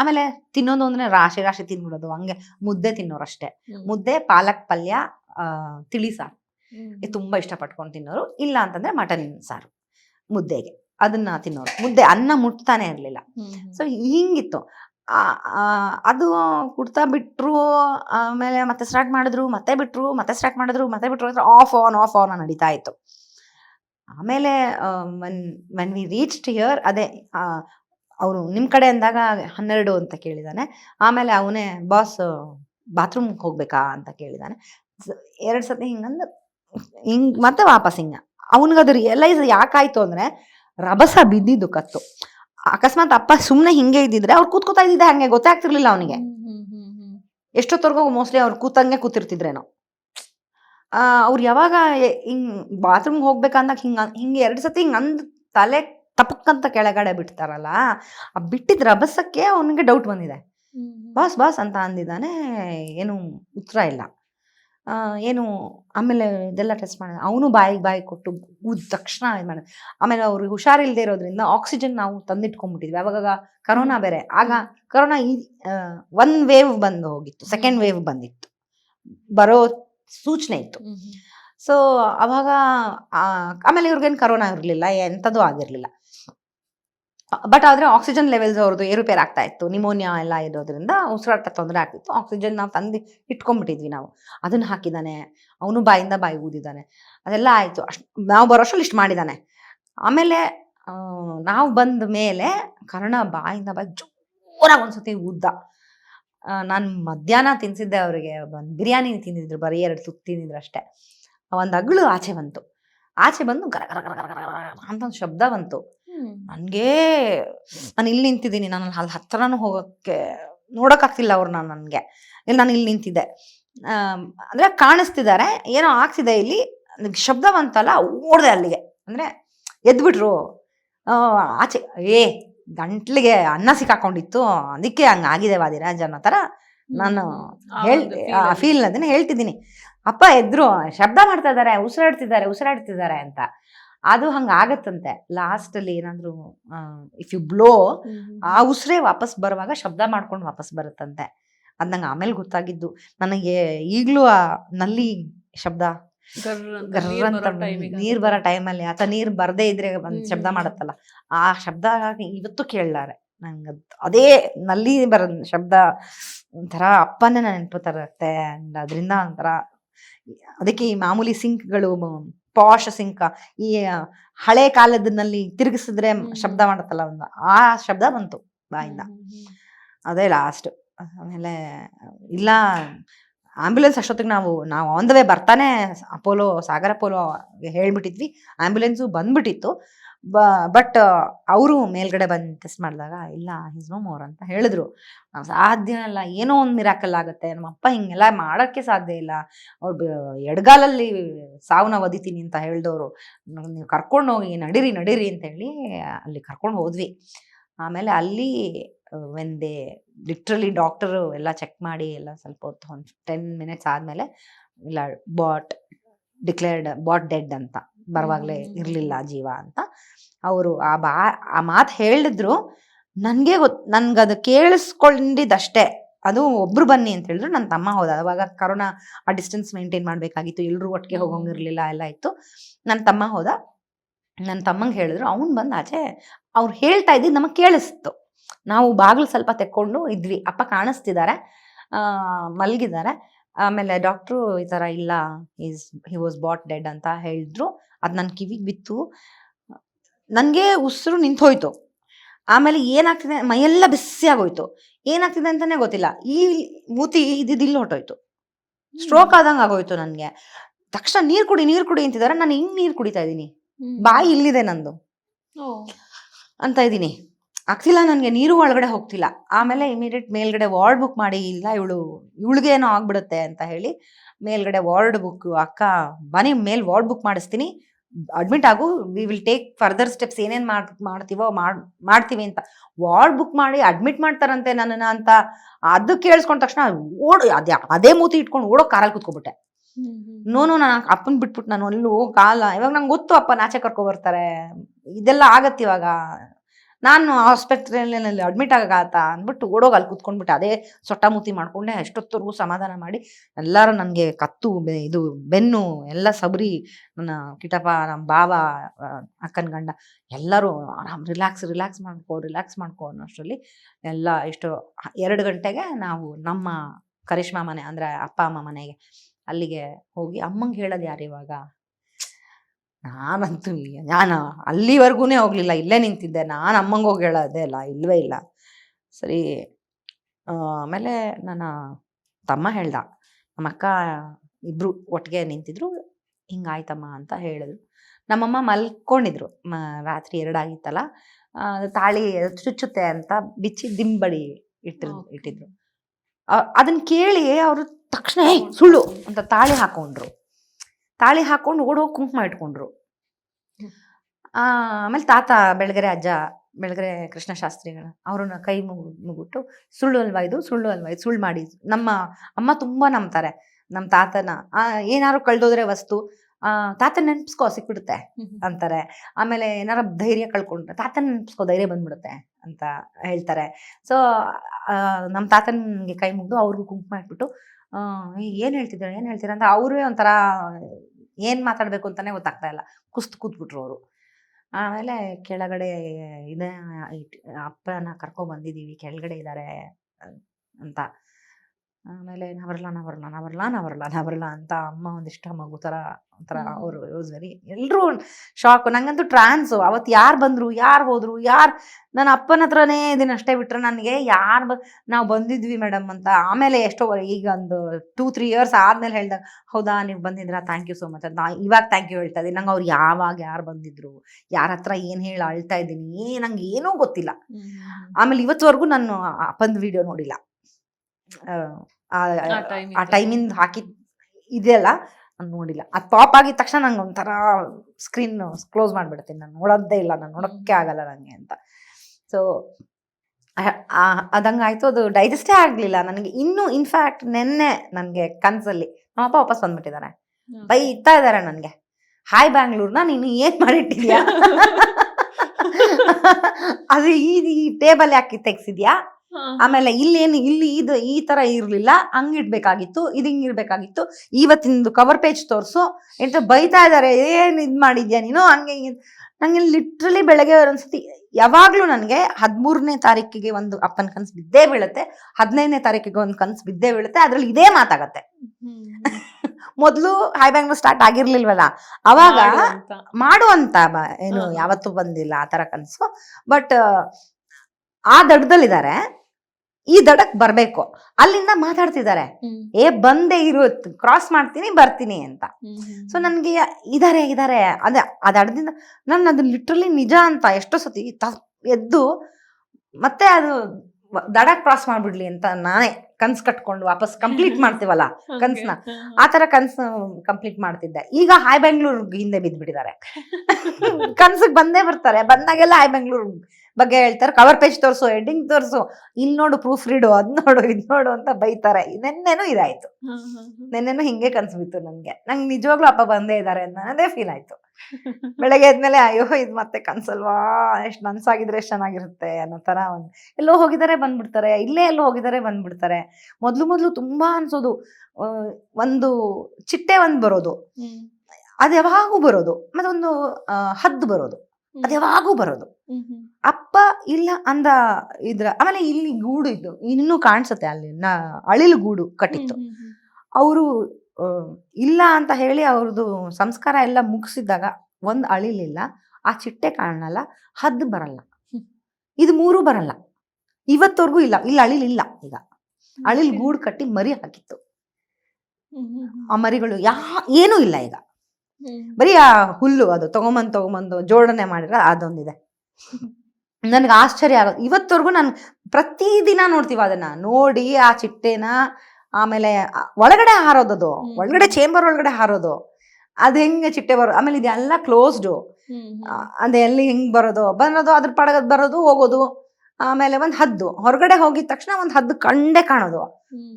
ಆಮೇಲೆ ತಿನ್ನೋದು ಅಂದ್ರೆ ರಾಶಿ ರಾಶಿ ತಿನ್ಬಿಡೋದು. ಹಂಗೆ ಮುದ್ದೆ ತಿನ್ನೋರಷ್ಟೇ ಮುದ್ದೆ ಪಾಲಕ್ ಪಲ್ಯ ತಿಳಿ ಸಾರು. ಇದು ತುಂಬಾ ಇಷ್ಟಪಟ್ಕೊಂಡು ತಿನ್ನೋರು. ಇಲ್ಲ ಅಂತಂದ್ರೆ ಮಟನ್ ಸಾರು ಮುದ್ದೆಗೆ. ಅದನ್ನ ತಿನ್ನೋರು. ಮುದ್ದೆ ಅನ್ನ ಮುಟ್ತಾನೆ ಇರಲಿಲ್ಲ. ಸೊ ಹಿಂಗಿತ್ತು. ಅದು ಕುಡ್ತಾ ಬಿಟ್ರು ಆಮೇಲೆ ಮತ್ತೆ ಸ್ಟಾರ್ಟ್ ಮಾಡಿದ್ರು ಮತ್ತೆ ಬಿಟ್ರು ಮತ್ತೆ ಸ್ಟಾರ್ಟ್ ಮಾಡಿದ್ರು ಮತ್ತೆ ಬಿಟ್ರು ಆಫ್ ಆನ್ ಆಫ್ ಆನ್ ನಡೀತಾ ಇತ್ತು. ಆಮೇಲೆ ವೆನ್ ವಿ ರೀಚ್ಡ್ ಹಿಯರ್ ಅದೇ ಅವನು ನಿಮ್ಮ ಕಡೆ ಅಂದಾಗ ಹನ್ನೆರಡು ಅಂತ ಕೇಳಿದಾನೆ. ಆಮೇಲೆ ಅವನೇ ಬಾಸ್ ಬಾತ್ರೂಮ್ಗೆ ಹೋಗ್ಬೇಕಾ? ಅಂತ ಕೇಳಿದಾನೆ. ಎರಡು ಸತಿ ಹಿಂಗಂದು ಹಿಂಗ್ ಮತ್ತೆ ವಾಪಸ್ ಹಿಂಗ. ಅವನಿಗದು ರಿಯಲೈಸ್ ಯಾಕಾಯ್ತು ಅಂದ್ರೆ ರಭಸ ಬಿದ್ದಿದ್ದು ಕತ್ತು. ಅಕಸ್ಮಾತ್ ಅಪ್ಪ ಸುಮ್ಮನೆ ಹಿಂಗೆ ಇದ್ದಿದ್ರೆ ಅವ್ರು ಕೂತ್ಕೋತಾ ಇದ್ದಿದ್ದೆ ಹಂಗೆ ಗೊತ್ತಾಗ್ತಿರ್ಲಿಲ್ಲ ಅವನಿಗೆ. ಎಷ್ಟೊತ್ತವರೆಗೂ ಮೋಸ್ಟ್ಲಿ ಅವ್ರು ಕೂತಂಗೆ ಕೂತಿರ್ತಿದ್ರೇನೋ. ಆ, ಅವ್ರು ಯಾವಾಗ ಹಿಂಗ್ ಬಾತ್ರೂಮ್ಗೆ ಹೋಗ್ಬೇಕಂದಾಗ ಹಿಂಗ ಹಿಂಗೆ ಎರಡು ಸತಿ ಹಿಂಗ್ ಅಂದ್ ತಲೆ ತಪಕ್ಕಂತ ಕೆಳಗಡೆ ಬಿಡ್ತಾರಲ್ಲ ಆ ಬಿಟ್ಟಿದ್ ರಭಸಕ್ಕೆ ಅವನಿಗೆ ಡೌಟ್ ಬಂದಿದೆ. ಬಾಸ್ ಬಾಸ್ ಅಂತ ಅಂದಿದ್ದಾನೆ ಏನು ಉತ್ತರ ಇಲ್ಲ. ಏನು ಆಮೇಲೆ ಇದೆಲ್ಲ ಟೆಸ್ಟ್ ಮಾಡಿದ. ಅವನು ಬಾಯಿಗೆ ಬಾಯಿ ಕೊಟ್ಟು ಊದ ತಕ್ಷಣ ಇದು ಮಾಡಿದ. ಆಮೇಲೆ ಅವ್ರಿಗೆ ಹುಷಾರಿಲ್ಲದೆ ಇರೋದ್ರಿಂದ ಆಕ್ಸಿಜನ್ ನಾವು ತಂದಿಟ್ಕೊಂಡ್ಬಿಟ್ಟಿದ್ವಿ. ಅವಾಗ ಕರೋನಾ ಬೇರೆ. ಆಗ ಕರೋನಾ ಈ ಒನ್ ವೇವ್ ಬಂದು ಹೋಗಿತ್ತು. ಸೆಕೆಂಡ್ ವೇವ್ ಬಂದಿತ್ತು. ಬರೋ ಸೂಚನೆ ಇತ್ತು. ಸೊ ಅವಾಗ ಆಮೇಲೆ ಇವ್ರಿಗೇನು ಕರೋನಾ ಇರಲಿಲ್ಲ. ಎಂಥದ್ದು ಆಗಿರಲಿಲ್ಲ. ಬಟ್ ಆದರೆ ಆಕ್ಸಿಜನ್ ಲೆವೆಲ್ಸ್ ಅವ್ರದ್ದು ಏರುಪೇರು ಆಗ್ತಾ ಇತ್ತು. ನಿಮೋನಿಯಾ ಎಲ್ಲ ಇರೋದ್ರಿಂದ ಉಸಿರಾಟ ತೊಂದರೆ ಆಗ್ತಿತ್ತು. ಆಕ್ಸಿಜನ್ ನಾವು ತಂದು ಇಟ್ಕೊಂಡ್ಬಿಟ್ಟಿದ್ವಿ ನಾವು. ಅದನ್ನು ಹಾಕಿದ್ದಾನೆ ಅವನು ಬಾಯಿಂದ ಬಾಯಿ ಊದಿದ್ದಾನೆ ಅದೆಲ್ಲ ಆಯಿತು. ಅಷ್ಟು ನಾವು ಬರೋಷ್ಟು ಲಿಸ್ಟ್ ಮಾಡಿದ್ದಾನೆ ಆಮೇಲೆ ನಾವು ಬಂದ ಮೇಲೆ ಕರ್ಣ ಬಾಯಿಂದ ಬಾಯಿ ಜೋರಾಗಿ ಒಂದ್ಸತಿ ಉದ್ದ ನಾನು ಮಧ್ಯಾಹ್ನ ತಿನ್ಸಿದ್ದೆ ಅವರಿಗೆ. ಒಂದು ಬಿರಿಯಾನಿ ತಿಂದಿದ್ರು. ಬರೀ ಎರಡು ತುತ್ತು ತಿಂದಿದ್ರು ಅಷ್ಟೇ. ಒಂದು ಅಗಳು ಆಚೆ ಬಂತು. ಆಚೆ ಬಂದು ಗರ ಗರ ಗರ ಗರ ಗರ ಅಂತ ಒಂದು ಶಬ್ದ ಬಂತು. ನನಗೆ ನಾನು ಇಲ್ಲಿ ನಿಂತಿದ್ದೀನಿ. ನಾನು ಅಲ್ಲಿ ಹತ್ರನೂ ಹೋಗೋಕ್ಕೆ ನೋಡೋಕ್ಕಾಗ್ತಿಲ್ಲ ನಾನು ನನಗೆ. ಇಲ್ಲಿ ನಾನು ಇಲ್ಲಿ ನಿಂತಿದ್ದೆ. ಅಂದರೆ ಅಂದ್ರೆ ಕಾಣಿಸ್ತಿದ್ದಾರೆ. ಏನೋ ಆಗ್ತಿದೆ ಇಲ್ಲಿ. ಶಬ್ದ ಬಂತಲ್ಲ ಓಡ್ದೆ ಅಲ್ಲಿಗೆ. ಅಂದ್ರೆ ಎದ್ಬಿಟ್ರು. ಆಚೆ ಏ ಗಂಟ್ಲಿಗೆ ಅನ್ನ ಸಿಕ್ಕಾಕೊಂಡಿತ್ತು. ಅದಕ್ಕೆ ಹಂಗಾಗಿದೆ ವಾದಿರಾಜ್ ಅನ್ನೋ ಥರ ನಾನು ಹೇಳ್ ಫೀಲ್ ಅದನ್ನ ಹೇಳ್ತಿದ್ದೀನಿ. ಅಪ್ಪ ಎದ್ರು ಶಬ್ದ ಮಾಡ್ತಾ ಇದಾರೆ ಉಸಿರಾಡ್ತಿದ್ದಾರೆ ಉಸಿರಾಡ್ತಿದ್ದಾರೆ ಅಂತ. ಅದು ಹಂಗ ಆಗತ್ತಂತೆ. ಲಾಸ್ಟಲ್ಲಿ ಅಲ್ಲಿ ಏನಾದ್ರು ಇಫ್ ಯು ಬ್ಲೋ ಆ ಉಸಿರೇ ವಾಪಸ್ ಬರುವಾಗ ಶಬ್ದ ಮಾಡ್ಕೊಂಡು ವಾಪಸ್ ಬರುತ್ತಂತೆ. ಅದ್ ನಂಗೆ ಆಮೇಲೆ ಗೊತ್ತಾಗಿದ್ದು. ನನಗೆ ಈಗ್ಲೂ ಆ ನಲ್ಲಿ ಶಬ್ದ ನೀರ್ ಬರೋ ಟೈಮಲ್ಲಿ ಆತ ನೀರ್ ಬರದೇ ಇದ್ರೆ ಒಂದು ಶಬ್ದ ಮಾಡುತ್ತಲ್ಲ ಮಾಡತ್ತಲ್ಲ ಆ ಶಬ್ದ ಇವತ್ತು ಕೇಳಲಾರೆ. ನಂಗೆ ಅದೇ ನಲ್ಲಿ ಬರೋ ಶಬ್ದ ಒಂಥರ ಅಪ್ಪನೇ ನೆನಪು ತರುತ್ತೆ. ಅಂಡ್ ಅದರಿಂದ ಒಂಥರ ಅದಕ್ಕೆ ಈ ಮಾಮೂಲಿ ಸಿಂಕ್ಗಳು ಪಾಶ್ ಸಿಂಕ ಈ ಹಳೆ ಕಾಲದಲ್ಲಿ ತಿರುಗಿಸಿದ್ರೆ. ಶಬ್ದ ಮಾಡತ್ತಲ್ಲ ಒಂದು. ಆ ಶಬ್ದ ಬಂತು ಬಾಯಿಂದ. ಅದೇ ಲಾಸ್ಟ್ ಆಮೇಲೆ ಇಲ್ಲ ಆಂಬ್ಯುಲೆನ್ಸ್ ಅಷ್ಟೊತ್ತಿಗೆ ನಾವು ನಾವು ಆನ್ ದ ವೇ ಬರ್ತಾನೆ ಅಪೋಲೋ ಸಾಗರ್ ಅಪೋಲೋ ಹೇಳ್ಬಿಟ್ಟಿದ್ವಿ. ಆಂಬ್ಯುಲೆನ್ಸು ಬಂದ್ಬಿಟ್ಟಿತ್ತು. ಬಟ್ ಅವರು ಮೇಲ್ಗಡೆ ಬಂದು ಟೆಸ್ಟ್ ಮಾಡಿದಾಗ, ಇಲ್ಲ ಹಿಸ್ ನೋ ಮೋರ್ ಅಂತ ಹೇಳಿದ್ರು. ನಾವು ಸಾಧ್ಯ ಇಲ್ಲ, ಏನೋ ಒಂದು ಮಿರಾಕಲ್ ಆಗುತ್ತೆ ನಮ್ಮ ಅಪ್ಪ ಹಿಂಗೆಲ್ಲ ಮಾಡೋಕ್ಕೆ ಸಾಧ್ಯ ಇಲ್ಲ. ಅವ್ರು ಎಡ್ಗಾಲಲ್ಲಿ ಸಾವನ್ನ ಒದಿತೀನಿ ಅಂತ ಹೇಳಿದವರು. ನೀವು ಕರ್ಕೊಂಡು ಹೋಗಿ, ನಡೀರಿ ನಡೀರಿ ಅಂತ ಹೇಳಿ ಅಲ್ಲಿ ಕರ್ಕೊಂಡು ಹೋದ್ವಿ. ಆಮೇಲೆ ಅಲ್ಲಿ ಒಂದೇ ಲಿಟ್ರಲಿ ಡಾಕ್ಟರು ಎಲ್ಲ ಚೆಕ್ ಮಾಡಿ, ಎಲ್ಲ ಸ್ವಲ್ಪ ಹೊತ್ತು ಒಂದು ಟೆನ್ ಮಿನಿಟ್ಸ್ ಆದಮೇಲೆ, ಇಲ್ಲ ಬಾಟ್ ಡಿಕ್ಲೇರ್ಡ್ ಬಾಟ್ ಡೆಡ್ ಅಂತ. ಬರುವಾಗಲೇ. ಇರಲಿಲ್ಲ ಜೀವ ಅಂತ. ಅವರು ಆ ಬಾ ಆ ಮಾತು ಹೇಳಿದ್ರು ನನಗೆ ಗೊತ್ ನನ್ಗದು ಕೇಳಿಸ್ಕೊಂಡಿದ್ದಷ್ಟೇ. ಅದು ಒಬ್ರು ಬನ್ನಿ ಅಂತ ಹೇಳಿದ್ರು. ನನ್ನ ತಮ್ಮ ಹೋದ. ಅವಾಗ ಕರೋನಾ ಆ ಡಿಸ್ಟೆನ್ಸ್ ಮೇಂಟೈನ್ ಮಾಡಬೇಕಾಗಿತ್ತು. ಎಲ್ಲರೂ ಒಟ್ಟಿಗೆ ಹೋಗೋಂಗಿರಲಿಲ್ಲ ಎಲ್ಲ ಇತ್ತು. ನನ್ನ ತಮ್ಮ ಹೋದ? ನನ್ನ ತಮ್ಮಂಗೆ ಹೇಳಿದ್ರು. ಅವ್ನು ಬಂದ ಆಚೆ ಅವ್ರು ಹೇಳ್ತಾ ಇದ್ದಿದ್ದು ನಮಗೆ ಕೇಳಿಸ್ತು. ನಾವು ಬಾಗಿಲು ಸ್ವಲ್ಪ ತೆಕ್ಕೊಂಡು ಇದ್ವಿ. ಅಪ್ಪ ಕಾಣಿಸ್ತಿದ್ದಾರೆ ಆ, ಮಲಗಿದ್ದಾರೆ ಆಮೇಲೆ ಡಾಕ್ಟ್ರು ಈ ಥರ ಇಲ್ಲ is he was brought dead ಅಂತ ಹೇಳಿದ್ರು. ಅದು ನನ್ನ ಕಿವಿಗೆ ಬಿತ್ತು. ನನಗೆ ಉಸಿರು ನಿಂತೋಯ್ತು. ಆಮೇಲೆ ಏನಾಗ್ತಿದೆ ಮೈಯೆಲ್ಲ ಬಿಸಿ ಆಗೋಯ್ತು. ಏನಾಗ್ತಿದೆ ಅಂತಾನೆ ಗೊತ್ತಿಲ್ಲ. ಈ ಮೂತಿ ಇದ್ದಿದ್ದು ಇಲ್ಲಿ ಹೊಟ್ಟೋಯ್ತು ಸ್ಟ್ರೋಕ್ ಆದಂಗೆ ಆಗೋಯ್ತು ನನಗೆ. ತಕ್ಷಣ ನೀರು ಕುಡಿ ನೀರು ಕುಡಿ ಅಂತಿದ್ದಾರೆ. ನಾನು ಹಿಂಗ್ ನೀರು ಕುಡಿತಾ ಇದ್ದೀನಿ? ಬಾಯಿ ಇಲ್ಲಿದೆ ನಂದು. ಅಂತ ಇದ್ದೀನಿ. ಆಗ್ತಿಲ್ಲ ನನಗೆ ನೀರು ಒಳಗಡೆ ಹೋಗ್ತಿಲ್ಲ. ಆಮೇಲೆ ಇಮಿಡಿಯೇಟ್ ಮೇಲ್ಗಡೆ ವಾರ್ಡ್ ಬುಕ್ ಮಾಡಿ ಇಲ್ಲ ಇವಳು ಇವಳಿಗೆ ಏನೋ ಆಗ್ಬಿಡುತ್ತೆ ಅಂತ ಹೇಳಿ ಮೇಲ್ಗಡೆ ವಾರ್ಡ್ ಬುಕ್ ಅಕ್ಕ ಬನ್ನಿ ಮೇಲ್ ವಾರ್ಡ್ ಬುಕ್ ಮಾಡಿಸ್ತೀನಿ. ಅಡ್ಮಿಟ್ ಆಗು we will take further steps ಏನೇನ್ ಮಾಡ್ ಮಾಡ್ತೀವೋ ಮಾಡ್ ಮಾಡ್ತೀವಿ ಅಂತ. ವಾರ್ಡ್ ಬುಕ್ ಮಾಡಿ ಅಡ್ಮಿಟ್ ಮಾಡ್ತಾರಂತೆ ನನ್ನನ್ನು ಅಂತ ಅದು ಕೇಳಿಸ್ಕೊಂಡ ತಕ್ಷಣ ಓಡ್ ಅದೇ ಅದೇ ಮೂತಿ ಇಟ್ಕೊಂಡು ಓಡೋ ಕಾರಲ್ಲಿ ಕುತ್ಕೊಬಿಟ್ಟೆ. ನೋನು ನೋ ನಾನು ಅಪ್ಪನ್ ಬಿಟ್ಬಿಟ್ಟು ನಾನು ಅಲ್ಲೂ ಕಾಲ ಇವಾಗ ನಂಗೆ ಗೊತ್ತು ಅಪ್ಪ ನಾಚೆ ಕರ್ಕೊ ಬರ್ತಾರೆ. ಇದೆಲ್ಲ ಆಗತ್ತೆ ಇವಾಗ. ನಾನು ಆಸ್ಪತ್ರೆಯಲ್ಲಿ ಅಡ್ಮಿಟ್ ಆಗಾತ ಅಂದ್ಬಿಟ್ಟು ಓಡೋಗಿ ಅಲ್ಲಿ ಕುತ್ಕೊಂಡ್ಬಿಟ್ಟು. ಅದೇ ಸೊಟ್ಟ ಮೂತಿ ಮಾಡ್ಕೊಂಡೆ, ಎಷ್ಟೊತ್ತವರೆಗೂ ಸಮಾಧಾನ ಮಾಡಿ. ಎಲ್ಲರೂ ನನಗೆ ಕತ್ತು ಇದು, ಬೆನ್ನು, ಎಲ್ಲ ಸಬರಿ, ನನ್ನ ಕಿಟಪ ನಮ್ಮ ಬಾವ ಅಕ್ಕನ ಗಂಡ, ಎಲ್ಲರೂ ಆರಾಮ್ ರಿಲ್ಯಾಕ್ಸ್ ರಿಲ್ಯಾಕ್ಸ್ ಮಾಡ್ಕೋ ರಿಲ್ಯಾಕ್ಸ್ ಮಾಡ್ಕೋ ಅನ್ನೋಷ್ಟರಲ್ಲಿ ಎಲ್ಲ ಎಷ್ಟು, ಎರಡು ಗಂಟೆಗೆ ನಾವು ನಮ್ಮ ಕರಿಷ್ಮಾ ಮನೆ, ಅಂದರೆ ಅಪ್ಪ, ಅಮ್ಮ ಮನೆಗೆ ಅಲ್ಲಿಗೆ ಹೋಗಿ ಅಮ್ಮಂಗೆ ಹೇಳೋದು ಯಾರು ಇವಾಗ? ನಾನಂತೂ ನಾನು ಅಲ್ಲಿವರೆಗೂ ಹೋಗ್ಲಿಲ್ಲ ಇಲ್ಲೇ ನಿಂತಿದ್ದೆ. ನಾನು ಅಮ್ಮಂಗೆ ಹೋಗಿ ಹೇಳೋದೇ ಇಲ್ಲ ಇಲ್ವೇ ಇಲ್ಲ. ಸರಿ ಆಮೇಲೆ ನನ್ನ ತಮ್ಮ ಹೇಳ್ದ ನಮ್ಮ ಅಕ್ಕ ಇಬ್ರು ಒಟ್ಟಿಗೆ ನಿಂತಿದ್ರು ಹಿಂಗಾಯ್ತಮ್ಮ ಅಂತ ಹೇಳಿದ್ರು. ನಮ್ಮಮ್ಮ ಮಲ್ಕೊಂಡಿದ್ರು ಮ ರಾತ್ರಿ ಎರಡಾಗಿತ್ತಲ್ಲ ತಾಳಿ ಚುಚ್ಚುತ್ತೆ ಅಂತ ಬಿಚ್ಚಿ ದಿಂಬಡಿ ಇಟ್ಟಿರ್. ಇಟ್ಟಿದ್ರು. ಅದನ್ನ ಕೇಳಿ ಅವರು ತಕ್ಷಣ "ಏಯ್, ಸುಳ್ಳು ಅಂತ ತಾಳಿ ಹಾಕೊಂಡ್ರು. ತಾಳಿ ಹಾಕೊಂಡು ಓಡೋಗಿ ಕುಂಕುಮ ಇಟ್ಕೊಂಡ್ರು. ಆಮೇಲೆ ತಾತ ಬೆಳಗರೆ ಅಜ್ಜ ಬೆಳಗರೆ ಕೃಷ್ಣ ಶಾಸ್ತ್ರಿಗಳ ಅವ್ರನ್ನ ಕೈ ಮುಗು ಮುಗಿಟ್ಟು ಸುಳ್ಳು ಅಲ್ವಾ ಇದು? ಸುಳ್ಳು ಅಲ್ವಾ ಇದು? ಸುಳ್ಳು ಮಾಡಿ ನಮ್ಮ ಅಮ್ಮ ತುಂಬಾ ನಂಬ್ತಾರೆ. ನಮ್ಮ ತಾತನ. ಏನಾರು ಏನಾದ್ರು ಕಳ್ದೋದ್ರೆ ವಸ್ತು ಆ, ತಾತನ ನೆನ್ಪಿಸ್ಕೋ ಸಿಕ್ಬಿಡುತ್ತೆ ಅಂತಾರೆ. ಆಮೇಲೆ ಏನಾರ ಧೈರ್ಯ ಕಳ್ಕೊಂಡ್ರೆ ತಾತ ನೆನ್ಪಿಸ್ಕೋ ಧೈರ್ಯ ಬಂದ್ಬಿಡುತ್ತೆ ಅಂತ ಹೇಳ್ತಾರೆ. ಸೊ ನಮ್ಮ ತಾತನಿಗೆ ಕೈ ಮುಗ್ದು ಅವ್ರಿಗೂ ಕುಂಕುಮ ಇಟ್ಬಿಟ್ಟು ಏನು ಏನ್ ಹೇಳ್ತಿದ್ರು ಏನ್ ಹೇಳ್ತೀರಾ ಅಂತ ಅವರೇ ಒಂಥರ ಏನ್ ಮಾತಾಡ್ಬೇಕು ಅಂತಾನೆ ಗೊತ್ತಾಗ್ತಾ ಇಲ್ಲ. ಕುಸ್ತು ಕೂತ್ಬಿಟ್ರು ಅವರು ಆಮೇಲೆ ಕೆಳಗಡೆ ಇದ ಅಪ್ಪನ ಕರ್ಕೊಂಡ್ ಬಂದಿದೀವಿ, ಕೆಳಗಡೆ ಇದ್ದಾರೆ ಅಂತ. ಆಮೇಲೆ ನಾ ಬರಲ್ಲ ನಾ ಬರಲ್ಲ ನಾ ಬರಲ್ಲ ನಾ ಬರಲ್ಲ ನಾ ಬರಲ್ಲ ಅಂತ ಅಮ್ಮ ಒಂದಿಷ್ಟ ಮಗು ಥರ ಒಂಥರ ಅವರು ವಾಸ್ ವೆರಿ ಎಲ್ಲರೂ ಶಾಕ್ ನಂಗಂತೂ ಟ್ರಾನ್ಸು ಅವತ್ತು ಯಾರು ಬಂದ್ರು ಯಾರು ಹೋದ್ರು ಯಾರು ನನ್ನ ಅಪ್ಪನ ಹತ್ರನೇ ಇದನ್ನ ಅಷ್ಟೇ ಬಿಟ್ರೆ ನನಗೆ ಯಾರು ಬ ನಾವು ಬಂದಿದ್ವಿ ಮೇಡಮ್ ಅಂತ. ಆಮೇಲೆ ಎಷ್ಟೋ ಈಗ ಒಂದು ಟೂ ತ್ರೀ ಇಯರ್ಸ್ ಆದ್ಮೇಲೆ ಹೇಳ್ದಾಗ ಹೌದಾ ನೀವು ಬಂದಿದ್ರಾ ಥ್ಯಾಂಕ್ ಯು ಸೋ ಮಚ್ ಅಂತ. ಇವಾಗ ಥ್ಯಾಂಕ್ ಯು ಹೇಳ್ತಾ ಇದ್ದೀನಿ. ನಂಗೆ ಅವ್ರು ಯಾವಾಗ ಯಾರು ಬಂದಿದ್ರು ಯಾರ ಹತ್ರ ಏನು ಹೇಳಿ ಅಳ್ತಾ ಇದ್ದೀನಿ ನಂಗೆ ಏನೂ ಗೊತ್ತಿಲ್ಲ. ಆಮೇಲೆ ಇವತ್ತುವರೆಗೂ ನಾನು ಅಪ್ಪಂದು ವಿಡಿಯೋ ನೋಡಿಲ್ಲ. ಆ, ಟೈಮಿಂದ ಹಾಕಿದ್ ಇದೆಯಲ್ಲ ನಾನು ನೋಡಿಲ್ಲ. ಅದು ಪಾಪ್ ಆಗಿದ ತಕ್ಷಣ ನಂಗೆ ಒಂಥರ ಸ್ಕ್ರೀನ್ ಕ್ಲೋಸ್ ಮಾಡಿಬಿಡ್ತೀನಿ ನಾನು ನೋಡೋದೇ ಇಲ್ಲ ನಾನು ನೋಡೋಕ್ಕೆ ಆಗಲ್ಲ ನನಗೆ ಅಂತ. ಸೊ ಅದಂಗಾಯ್ತು. ಅದು ಡೈಜೆಸ್ಟೇ ಆಗಲಿಲ್ಲ. ನನಗೆ ಇನ್ನೂ ಇನ್ಫ್ಯಾಕ್ಟ್ ನೆನ್ನೆ ನನಗೆ ಕನಸಲ್ಲಿ ನಮ್ಮಪ್ಪ ವಾಪಸ್ ಬಂದ್ಬಿಟ್ಟಿದ್ದಾರೆ ಬೈತಾ ಇದ್ದಾರೆ ನನಗೆ. ಹಾಯ್ ಬ್ಯಾಂಗ್ಳೂರ್ನ ನೀನು ಏನು ಮಾಡಿಟ್ಟಿದ್ಯಾ? *laughs* ಅದು ಈ ಟೇಬಲ್ ಯಾಕೆ ತೆಗ್ಸಿದ್ಯಾ? ಆಮೇಲೆ ಇಲ್ಲೇನು ಇಲ್ಲಿ ಇದು ಈ ತರ ಇರ್ಲಿಲ್ಲ ಹಂಗ್ ಇಡ್ಬೇಕಾಗಿತ್ತು ಇದು ಹಿಂಗ್ ಇರ್ಬೇಕಾಗಿತ್ತು ಇವತ್ತಿಂದು ಕವರ್ ಪೇಜ್ ತೋರ್ಸು. ಎಂತ ಬೈತಾ ಇದಾರೆ ಏನ್ ಇದ್ ಮಾಡಿದ್ಯಾ ನೀನು? ಹಂಗೆ ನಂಗೆ ಲಿಟ್ರಲಿ ಬೆಳಗ್ಗೆ ಒಂದ್ಸತಿ ಯಾವಾಗ್ಲೂ ನನಗೆ ಹದಿಮೂರನೇ ತಾರೀಕಿಗೆ ಒಂದು ಅಪ್ಪನ ಕನ್ಸು ಬಿದ್ದೇ ಬೀಳುತ್ತೆ. ಹದಿನೈದನೇ ತಾರೀಕಿಗೆ ಒಂದು ಕನ್ಸು ಬಿದ್ದೇ ಬೀಳುತ್ತೆ. ಅದ್ರಲ್ಲಿ ಇದೇ ಮಾತಾಗತ್ತೆ. *laughs* ಮೊದ್ಲು ಹೈ ಬ್ಯಾಂಗ್ಳೂರ್ ಸ್ಟಾರ್ಟ್ ಆಗಿರ್ಲಿಲ್ವಲ್ಲ? ಅವಾಗ ಮಾಡುವಂತ. ಏನು. ಯಾವತ್ತೂ ಬಂದಿಲ್ಲ ಆ ತರ ಕನ್ಸು. ಬಟ್ ಆ ದಡದಲ್ಲಿದ್ದಾರೆ ಈ ದಡಕ್ ಬರ್ಬೇಕು. ಅಲ್ಲಿಂದ ಮಾತಾಡ್ತಿದ್ದಾರೆ. ಏ ಬಂದೆ ಇರು ಕ್ರಾಸ್ ಮಾಡ್ತೀನಿ ಬರ್ತೀನಿ ಅಂತ. ಸೊ ನನ್ಗೆ ಇದಾರೆ ಇದಾರೆ. ಅದೇ ಆ ದಡದಿಂದ ನಾನು ಅದು ಲಿಟ್ರಲಿ ನಿಜ ಅಂತ ಎಷ್ಟೋ ಸತಿ ಎದ್ದು ಮತ್ತೆ ಅದು ದಡ ಕ್ರಾಸ್ ಮಾಡ್ಬಿಡ್ಲಿ ಅಂತ ನಾನೇ ಕನ್ಸ್ ಕಟ್ಕೊಂಡು ವಾಪಸ್ ಕಂಪ್ಲೀಟ್ *laughs* ಮಾಡ್ತೀವಲ್ಲ ಕನ್ಸ್ನ. ಆ ತರ ಕನ್ಸ್ ಕಂಪ್ಲೀಟ್ ಮಾಡ್ತಿದ್ದೆ. ಈಗ ಹಾಯ್ ಬೆಂಗ್ಳೂರ್ ಹಿಂದೆ ಬಿದ್ದ್ಬಿಟ್ಟಿದ್ದಾರೆ *laughs* ಕನ್ಸಿಗೆ ಬಂದೇ ಬರ್ತಾರೆ. ಬಂದಾಗೆಲ್ಲ ಹಾಯ್ ಬೆಂಗಳೂರು ಬಗ್ಗೆ ಹೇಳ್ತಾರೆ. ಕವರ್ ಪೇಜ್ ತೋರಿಸು ಹೆಡ್ಡಿಂಗ್ ತೋರಿಸು. ಇಲ್ಲಿ ನೋಡು ಪ್ರೂಫ್ ರೀಡು ಅದ್ ನೋಡು ಇದ್ ನೋಡು ಅಂತ ಬೈತಾರೆ. ನೆನ್ನೆನೂ ಇದಾಯ್ತು. ನೆನ್ನೆನೂ ಹಿಂಗೆ ಕನ್ಸ್ಬಿತ್ತು ನನ್ಗೆ. ನಂಗೆ ನಿಜವಾಗ್ಲೂ ಅಪ್ಪ ಬಂದೇ ಇದ್ದಾರೆ ಅಂತ ಅದೇ ಫೀಲ್ ಆಯ್ತು. ಬೆಳಗ್ಗೆ ಎದ್ಮೇಲೆ ಅಯ್ಯೋ ಇದು ಮತ್ತೆ ಕನ್ಸಲ್ವಾ? ಎಷ್ಟು ನನ್ಸಾಗಿದ್ರೆ ಎಷ್ಟು ಚೆನ್ನಾಗಿರುತ್ತೆ ಅನ್ನೋ ತರ ಒಂದು ಎಲ್ಲೋ ಹೋಗಿದ್ದಾರೆ ಬಂದ್ಬಿಡ್ತಾರೆ. ಇಲ್ಲೇ ಎಲ್ಲೋ ಹೋಗಿದ್ದಾರೆ ಬಂದ್ಬಿಡ್ತಾರೆ. ಮೊದ್ಲು ಮೊದ್ಲು ತುಂಬಾ ಅನ್ಸೋದು. ಒಂದು ಚಿಟ್ಟೆ ಒಂದ್ ಬರೋದು. ಅದು ಯಾವಾಗೂ ಬರೋದು. ಮತ್ತೆ ಒಂದು ಹದ್ದು ಬರೋದು. ಅದು ಯಾವಾಗೂ ಬರೋದು. ಅಪ್ಪ ಇಲ್ಲ ಅಂದ ಇದ್ರ ಆಮೇಲೆ ಇಲ್ಲಿ ಗೂಡು ಇದ್ದು ಇನ್ನೂ ಕಾಣಿಸುತ್ತೆ ಅಲ್ಲಿ ನಾ ಅಳಿಲು ಗೂಡು ಕಟ್ಟಿತ್ತು. ಅವರು ಇಲ್ಲ ಅಂತ ಹೇಳಿ ಅವ್ರದ್ದು ಸಂಸ್ಕಾರ ಎಲ್ಲ ಮುಗಿಸಿದಾಗ ಒಂದು ಅಳಿಲಿಲ್ಲ ಆ ಚಿಟ್ಟೆ ಕಾಣಲ್ಲ ಹದ್ದು ಬರಲ್ಲ. ಇದು ಮೂರು ಬರಲ್ಲ. ಇವತ್ತವರೆಗೂ ಇಲ್ಲ ಇಲ್ಲಿ ಅಳಿಲಿಲ್ಲ ಈಗ. ಅಳಿಲ್ ಗೂಡು ಕಟ್ಟಿ ಮರಿ ಹಾಕಿತ್ತು. ಆ ಮರಿಗಳು ಯಾ ಏನೂ ಇಲ್ಲ ಈಗ. ಬರೀ ಆ ಹುಲ್ಲು ಅದು ತಗೊಂಬಂದ್ ತಗೊಂಬಂದು ಜೋಡಣೆ ಮಾಡಿರ ಅದೊಂದಿದೆ. ನನಗೆ ಆಶ್ಚರ್ಯ ಆಗೋದು. ಇವತ್ತವರೆಗೂ ನಾನು ಪ್ರತಿದಿನ ನೋಡ್ತೀವಿ ಅದನ್ನ. ನೋಡಿ ಆ ಚಿಟ್ಟೆನ ಆಮೇಲೆ ಒಳಗಡೆ ಹಾರೋದದು. ಒಳಗಡೆ ಚೇಂಬರ್ ಒಳಗಡೆ ಹಾರೋದು. ಅದ್ ಹೆಂಗೆ ಚಿಟ್ಟೆ ಬರೋದು ಆಮೇಲೆ ಇದೆಲ್ಲ ಕ್ಲೋಸ್ಡು ಅದ ಎಲ್ಲಿ ಹೆಂಗ್ ಬರೋದು? ಬರೋದು ಅದ್ರ ಪಡಗದ್ ಬರೋದು ಹೋಗೋದು. ಆಮೇಲೆ ಒಂದ್ ಹದ್ದು. ಹೊರಗಡೆ ಹೋಗಿದ ತಕ್ಷಣ ಒಂದ್ ಹದ್ದು ಕಂಡೆ ಕಾಣೋದು.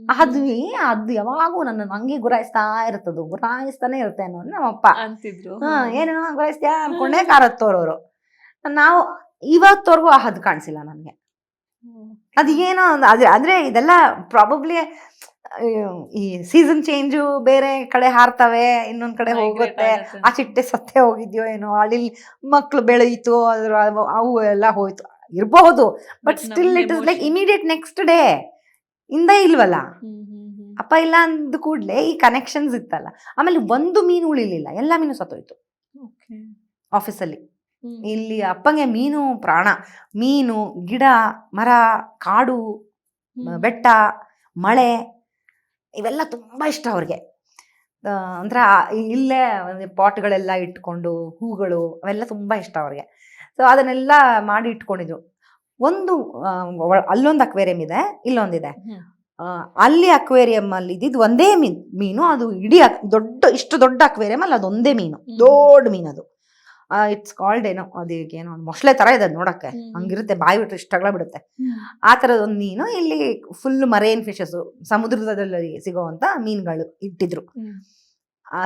ಆ ಏ- ಹದ್ದು ಯಾವಾಗೂ ನನ್ನ ಹಂಗೆ ಗುರಾಯಿಸ್ತಾ ಇರ್ತದ. ಗುರಾಯಿಸ್ತಾನೆ ಇರುತ್ತೆ ಅನ್ನೋದು ನಮ್ಮಪ್ಪ ಅಂತಿದ್ರು. ಹಾ ಏನೇನೋ ಗುರಾಯಿಸ್ತೀಯಾ ಅನ್ಕೊಂಡೇ ಕಾರತ್ತೋರವ್ರು ನಾವು ಇವತ್ತವರೆಗೂ ಆ ಹದ್ದು ಕಾಣಿಸಿಲ್ಲ ನನಗೆ. ಅದು ಏನೋ ಒಂದು ಅದೇ ಅಂದ್ರೆ ಇದೆಲ್ಲ ಪ್ರಾಬಬ್ಲಿ ಈ ಸೀಸನ್ ಚೇಂಜು ಬೇರೆ ಕಡೆ ಹಾರ್ತವೆ ಇನ್ನೊಂದ್ ಕಡೆ ಹೋಗುತ್ತೆ. ಆ ಚಿಟ್ಟೆ ಸತ್ತೆ ಹೋಗಿದ್ಯೋ ಏನೋ ಅಲ್ಲಿ ಮಕ್ಳು ಬೆಳೆಯಿತು ಅದ್ರ ಅವು ಎಲ್ಲ ಹೋಯ್ತು. ಇರಬಹುದು. But still it is like immediate next day ಇಂದ ಇಲ್ವಲ್ಲ? ಅಪ್ಪ ಇಲ್ಲ ಅಂದ ಕೂಡ್ಲೆ ಈ ಕನೆಕ್ಷನ್ಸ್ ಇತ್ತಲ್ಲ. ಆಮೇಲೆ ಒಂದು ಮೀನು ಉಳಿಲಿಲ್ಲ. ಎಲ್ಲ ಮೀನು ಸತ್ತೋಯ್ತು. ಆಫೀಸಲ್ಲಿ ಇಲ್ಲಿ ಅಪ್ಪಂಗೆ ಮೀನು ಪ್ರಾಣ. ಮೀನು ಗಿಡ ಮರ ಕಾಡು ಬೆಟ್ಟ ಮಳೆ ಇವೆಲ್ಲ ತುಂಬಾ ಇಷ್ಟ ಅವ್ರಿಗೆ. ಅಂದ್ರೆ ಇಲ್ಲೇ ಪಾಟ್ಗಳೆಲ್ಲ ಇಟ್ಕೊಂಡು ಹೂಗಳು ಅವೆಲ್ಲ ತುಂಬಾ ಇಷ್ಟ ಅವ್ರಿಗೆ. ಸೊ ಅದನ್ನೆಲ್ಲ ಮಾಡಿ ಇಟ್ಕೊಂಡಿದ್ರು. ಒಂದು ಅಲ್ಲೊಂದು ಅಕ್ವೇರಿಯಂ ಇದೆ ಇಲ್ಲೊಂದಿದೆ. ಅಲ್ಲಿ ಅಕ್ವೇರಿಯಂ ಅಲ್ಲಿ ಇದ್ದಿದ್ದು ಒಂದೇ ಮೀನ್ ಮೀನು ಅದು ಇಡೀ ದೊಡ್ಡ ಇಷ್ಟು ದೊಡ್ಡ ಅಕ್ವೇರಿಯಂ ಅಲ್ಲಿ ಅದೊಂದೇ ಮೀನು. ದೊಡ್ಡ ಮೀನು ಅದು. ಇಟ್ಸ್ ಕಾಲ್ಡ್ ಏನೋ ಅದಕ್ಕೆ ಏನೋ ಒಂದು ಮೊಸಳೆ ತರ ಇದೆ ನೋಡಕ್ಕೆ. ಹಂಗಿರುತ್ತೆ ಬಾಯಿ ಬಿಟ್ಟು ಇಷ್ಟಗಳ ಬಿಡುತ್ತೆ. ಆ ಥರದ ಒಂದು ಮೀನು ಇಲ್ಲಿ ಫುಲ್ ಮರೇನ್ ಫಿಶಸ್ ಸಮುದ್ರದಲ್ಲಿ ಸಿಗೋವಂತ ಮೀನುಗಳು ಇಟ್ಟಿದ್ರು.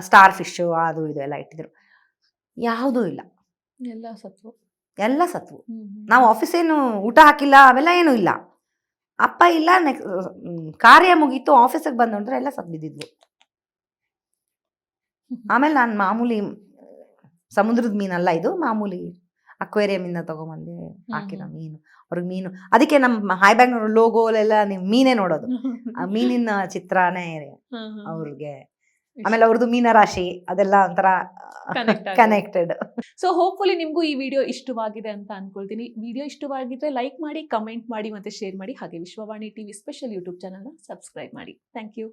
ಸ್ಟಾರ್ ಫಿಶ್ ಅದು ಇದು ಎಲ್ಲ ಇಟ್ಟಿದ್ರು. ಯಾವುದೂ ಇಲ್ಲ. ಎಲ್ಲ ಸತ್ವು. ಎಲ್ಲ ಸತ್ವು. ನಾವು ಆಫೀಸೇನು ಊಟ ಹಾಕಿಲ್ಲ ಅವೆಲ್ಲ ಏನೂ ಇಲ್ಲ. ಅಪ್ಪ ಇಲ್ಲ ನೆಕ್ಸ್ಟ್ ಕಾರ್ಯ ಮುಗೀತು ಆಫೀಸಿಗೆ ಬಂದು ಅಂದ್ರೆ ಎಲ್ಲ ಸತ್ ಬಿದ್ದಿದ್ವು. ಆಮೇಲೆ ನಾನು ಮಾಮೂಲಿ ಸಮುದ್ರದ ಮೀನಲ್ಲ ಇದು ಮಾಮೂಲಿ ಅಕ್ವೇರಿಯಂ ಇಂದ ತಗೊಂಬಂದು ಹಾಕಿರೋ ಮೀನು ಅವ್ರಿಗೆ ಮೀನು. ಅದಕ್ಕೆ ನಮ್ಮ ಹೈ ಬ್ಯಾಂಗ್ಳೂರ್ ಲೋಗೋಲೆಲ್ಲ ನೀವು ಮೀನೇ ನೋಡೋದು. ಆ *laughs* ಮೀನಿನ ಚಿತ್ರಾನೇ ಅವ್ರಿಗೆ. ಆಮೇಲೆ ಅವ್ರದ್ದು ಮೀನರಾಶಿ ಅದೆಲ್ಲ ಒಂಥರ ಕನೆಕ್ಟೆಡ್ ಸೊ ಹೋಪ್ಫುಲಿ ನಿಮಗೂ ಈ ವಿಡಿಯೋ ಇಷ್ಟವಾಗಿದೆ ಅಂತ ಅನ್ಕೊಳ್ತೀನಿ. ವಿಡಿಯೋ ಇಷ್ಟವಾಗಿದ್ರೆ ಲೈಕ್ ಮಾಡಿ ಕಮೆಂಟ್ ಮಾಡಿ ಮತ್ತೆ ಶೇರ್ ಮಾಡಿ. ಹಾಗೆ ವಿಶ್ವವಾಣಿ ಟಿವಿ ಸ್ಪೆಷಲ್ ಯೂಟ್ಯೂಬ್ ಚಾನಲ್ನ ಸಬ್ಸ್ಕ್ರೈಬ್ ಮಾಡಿ. Thank you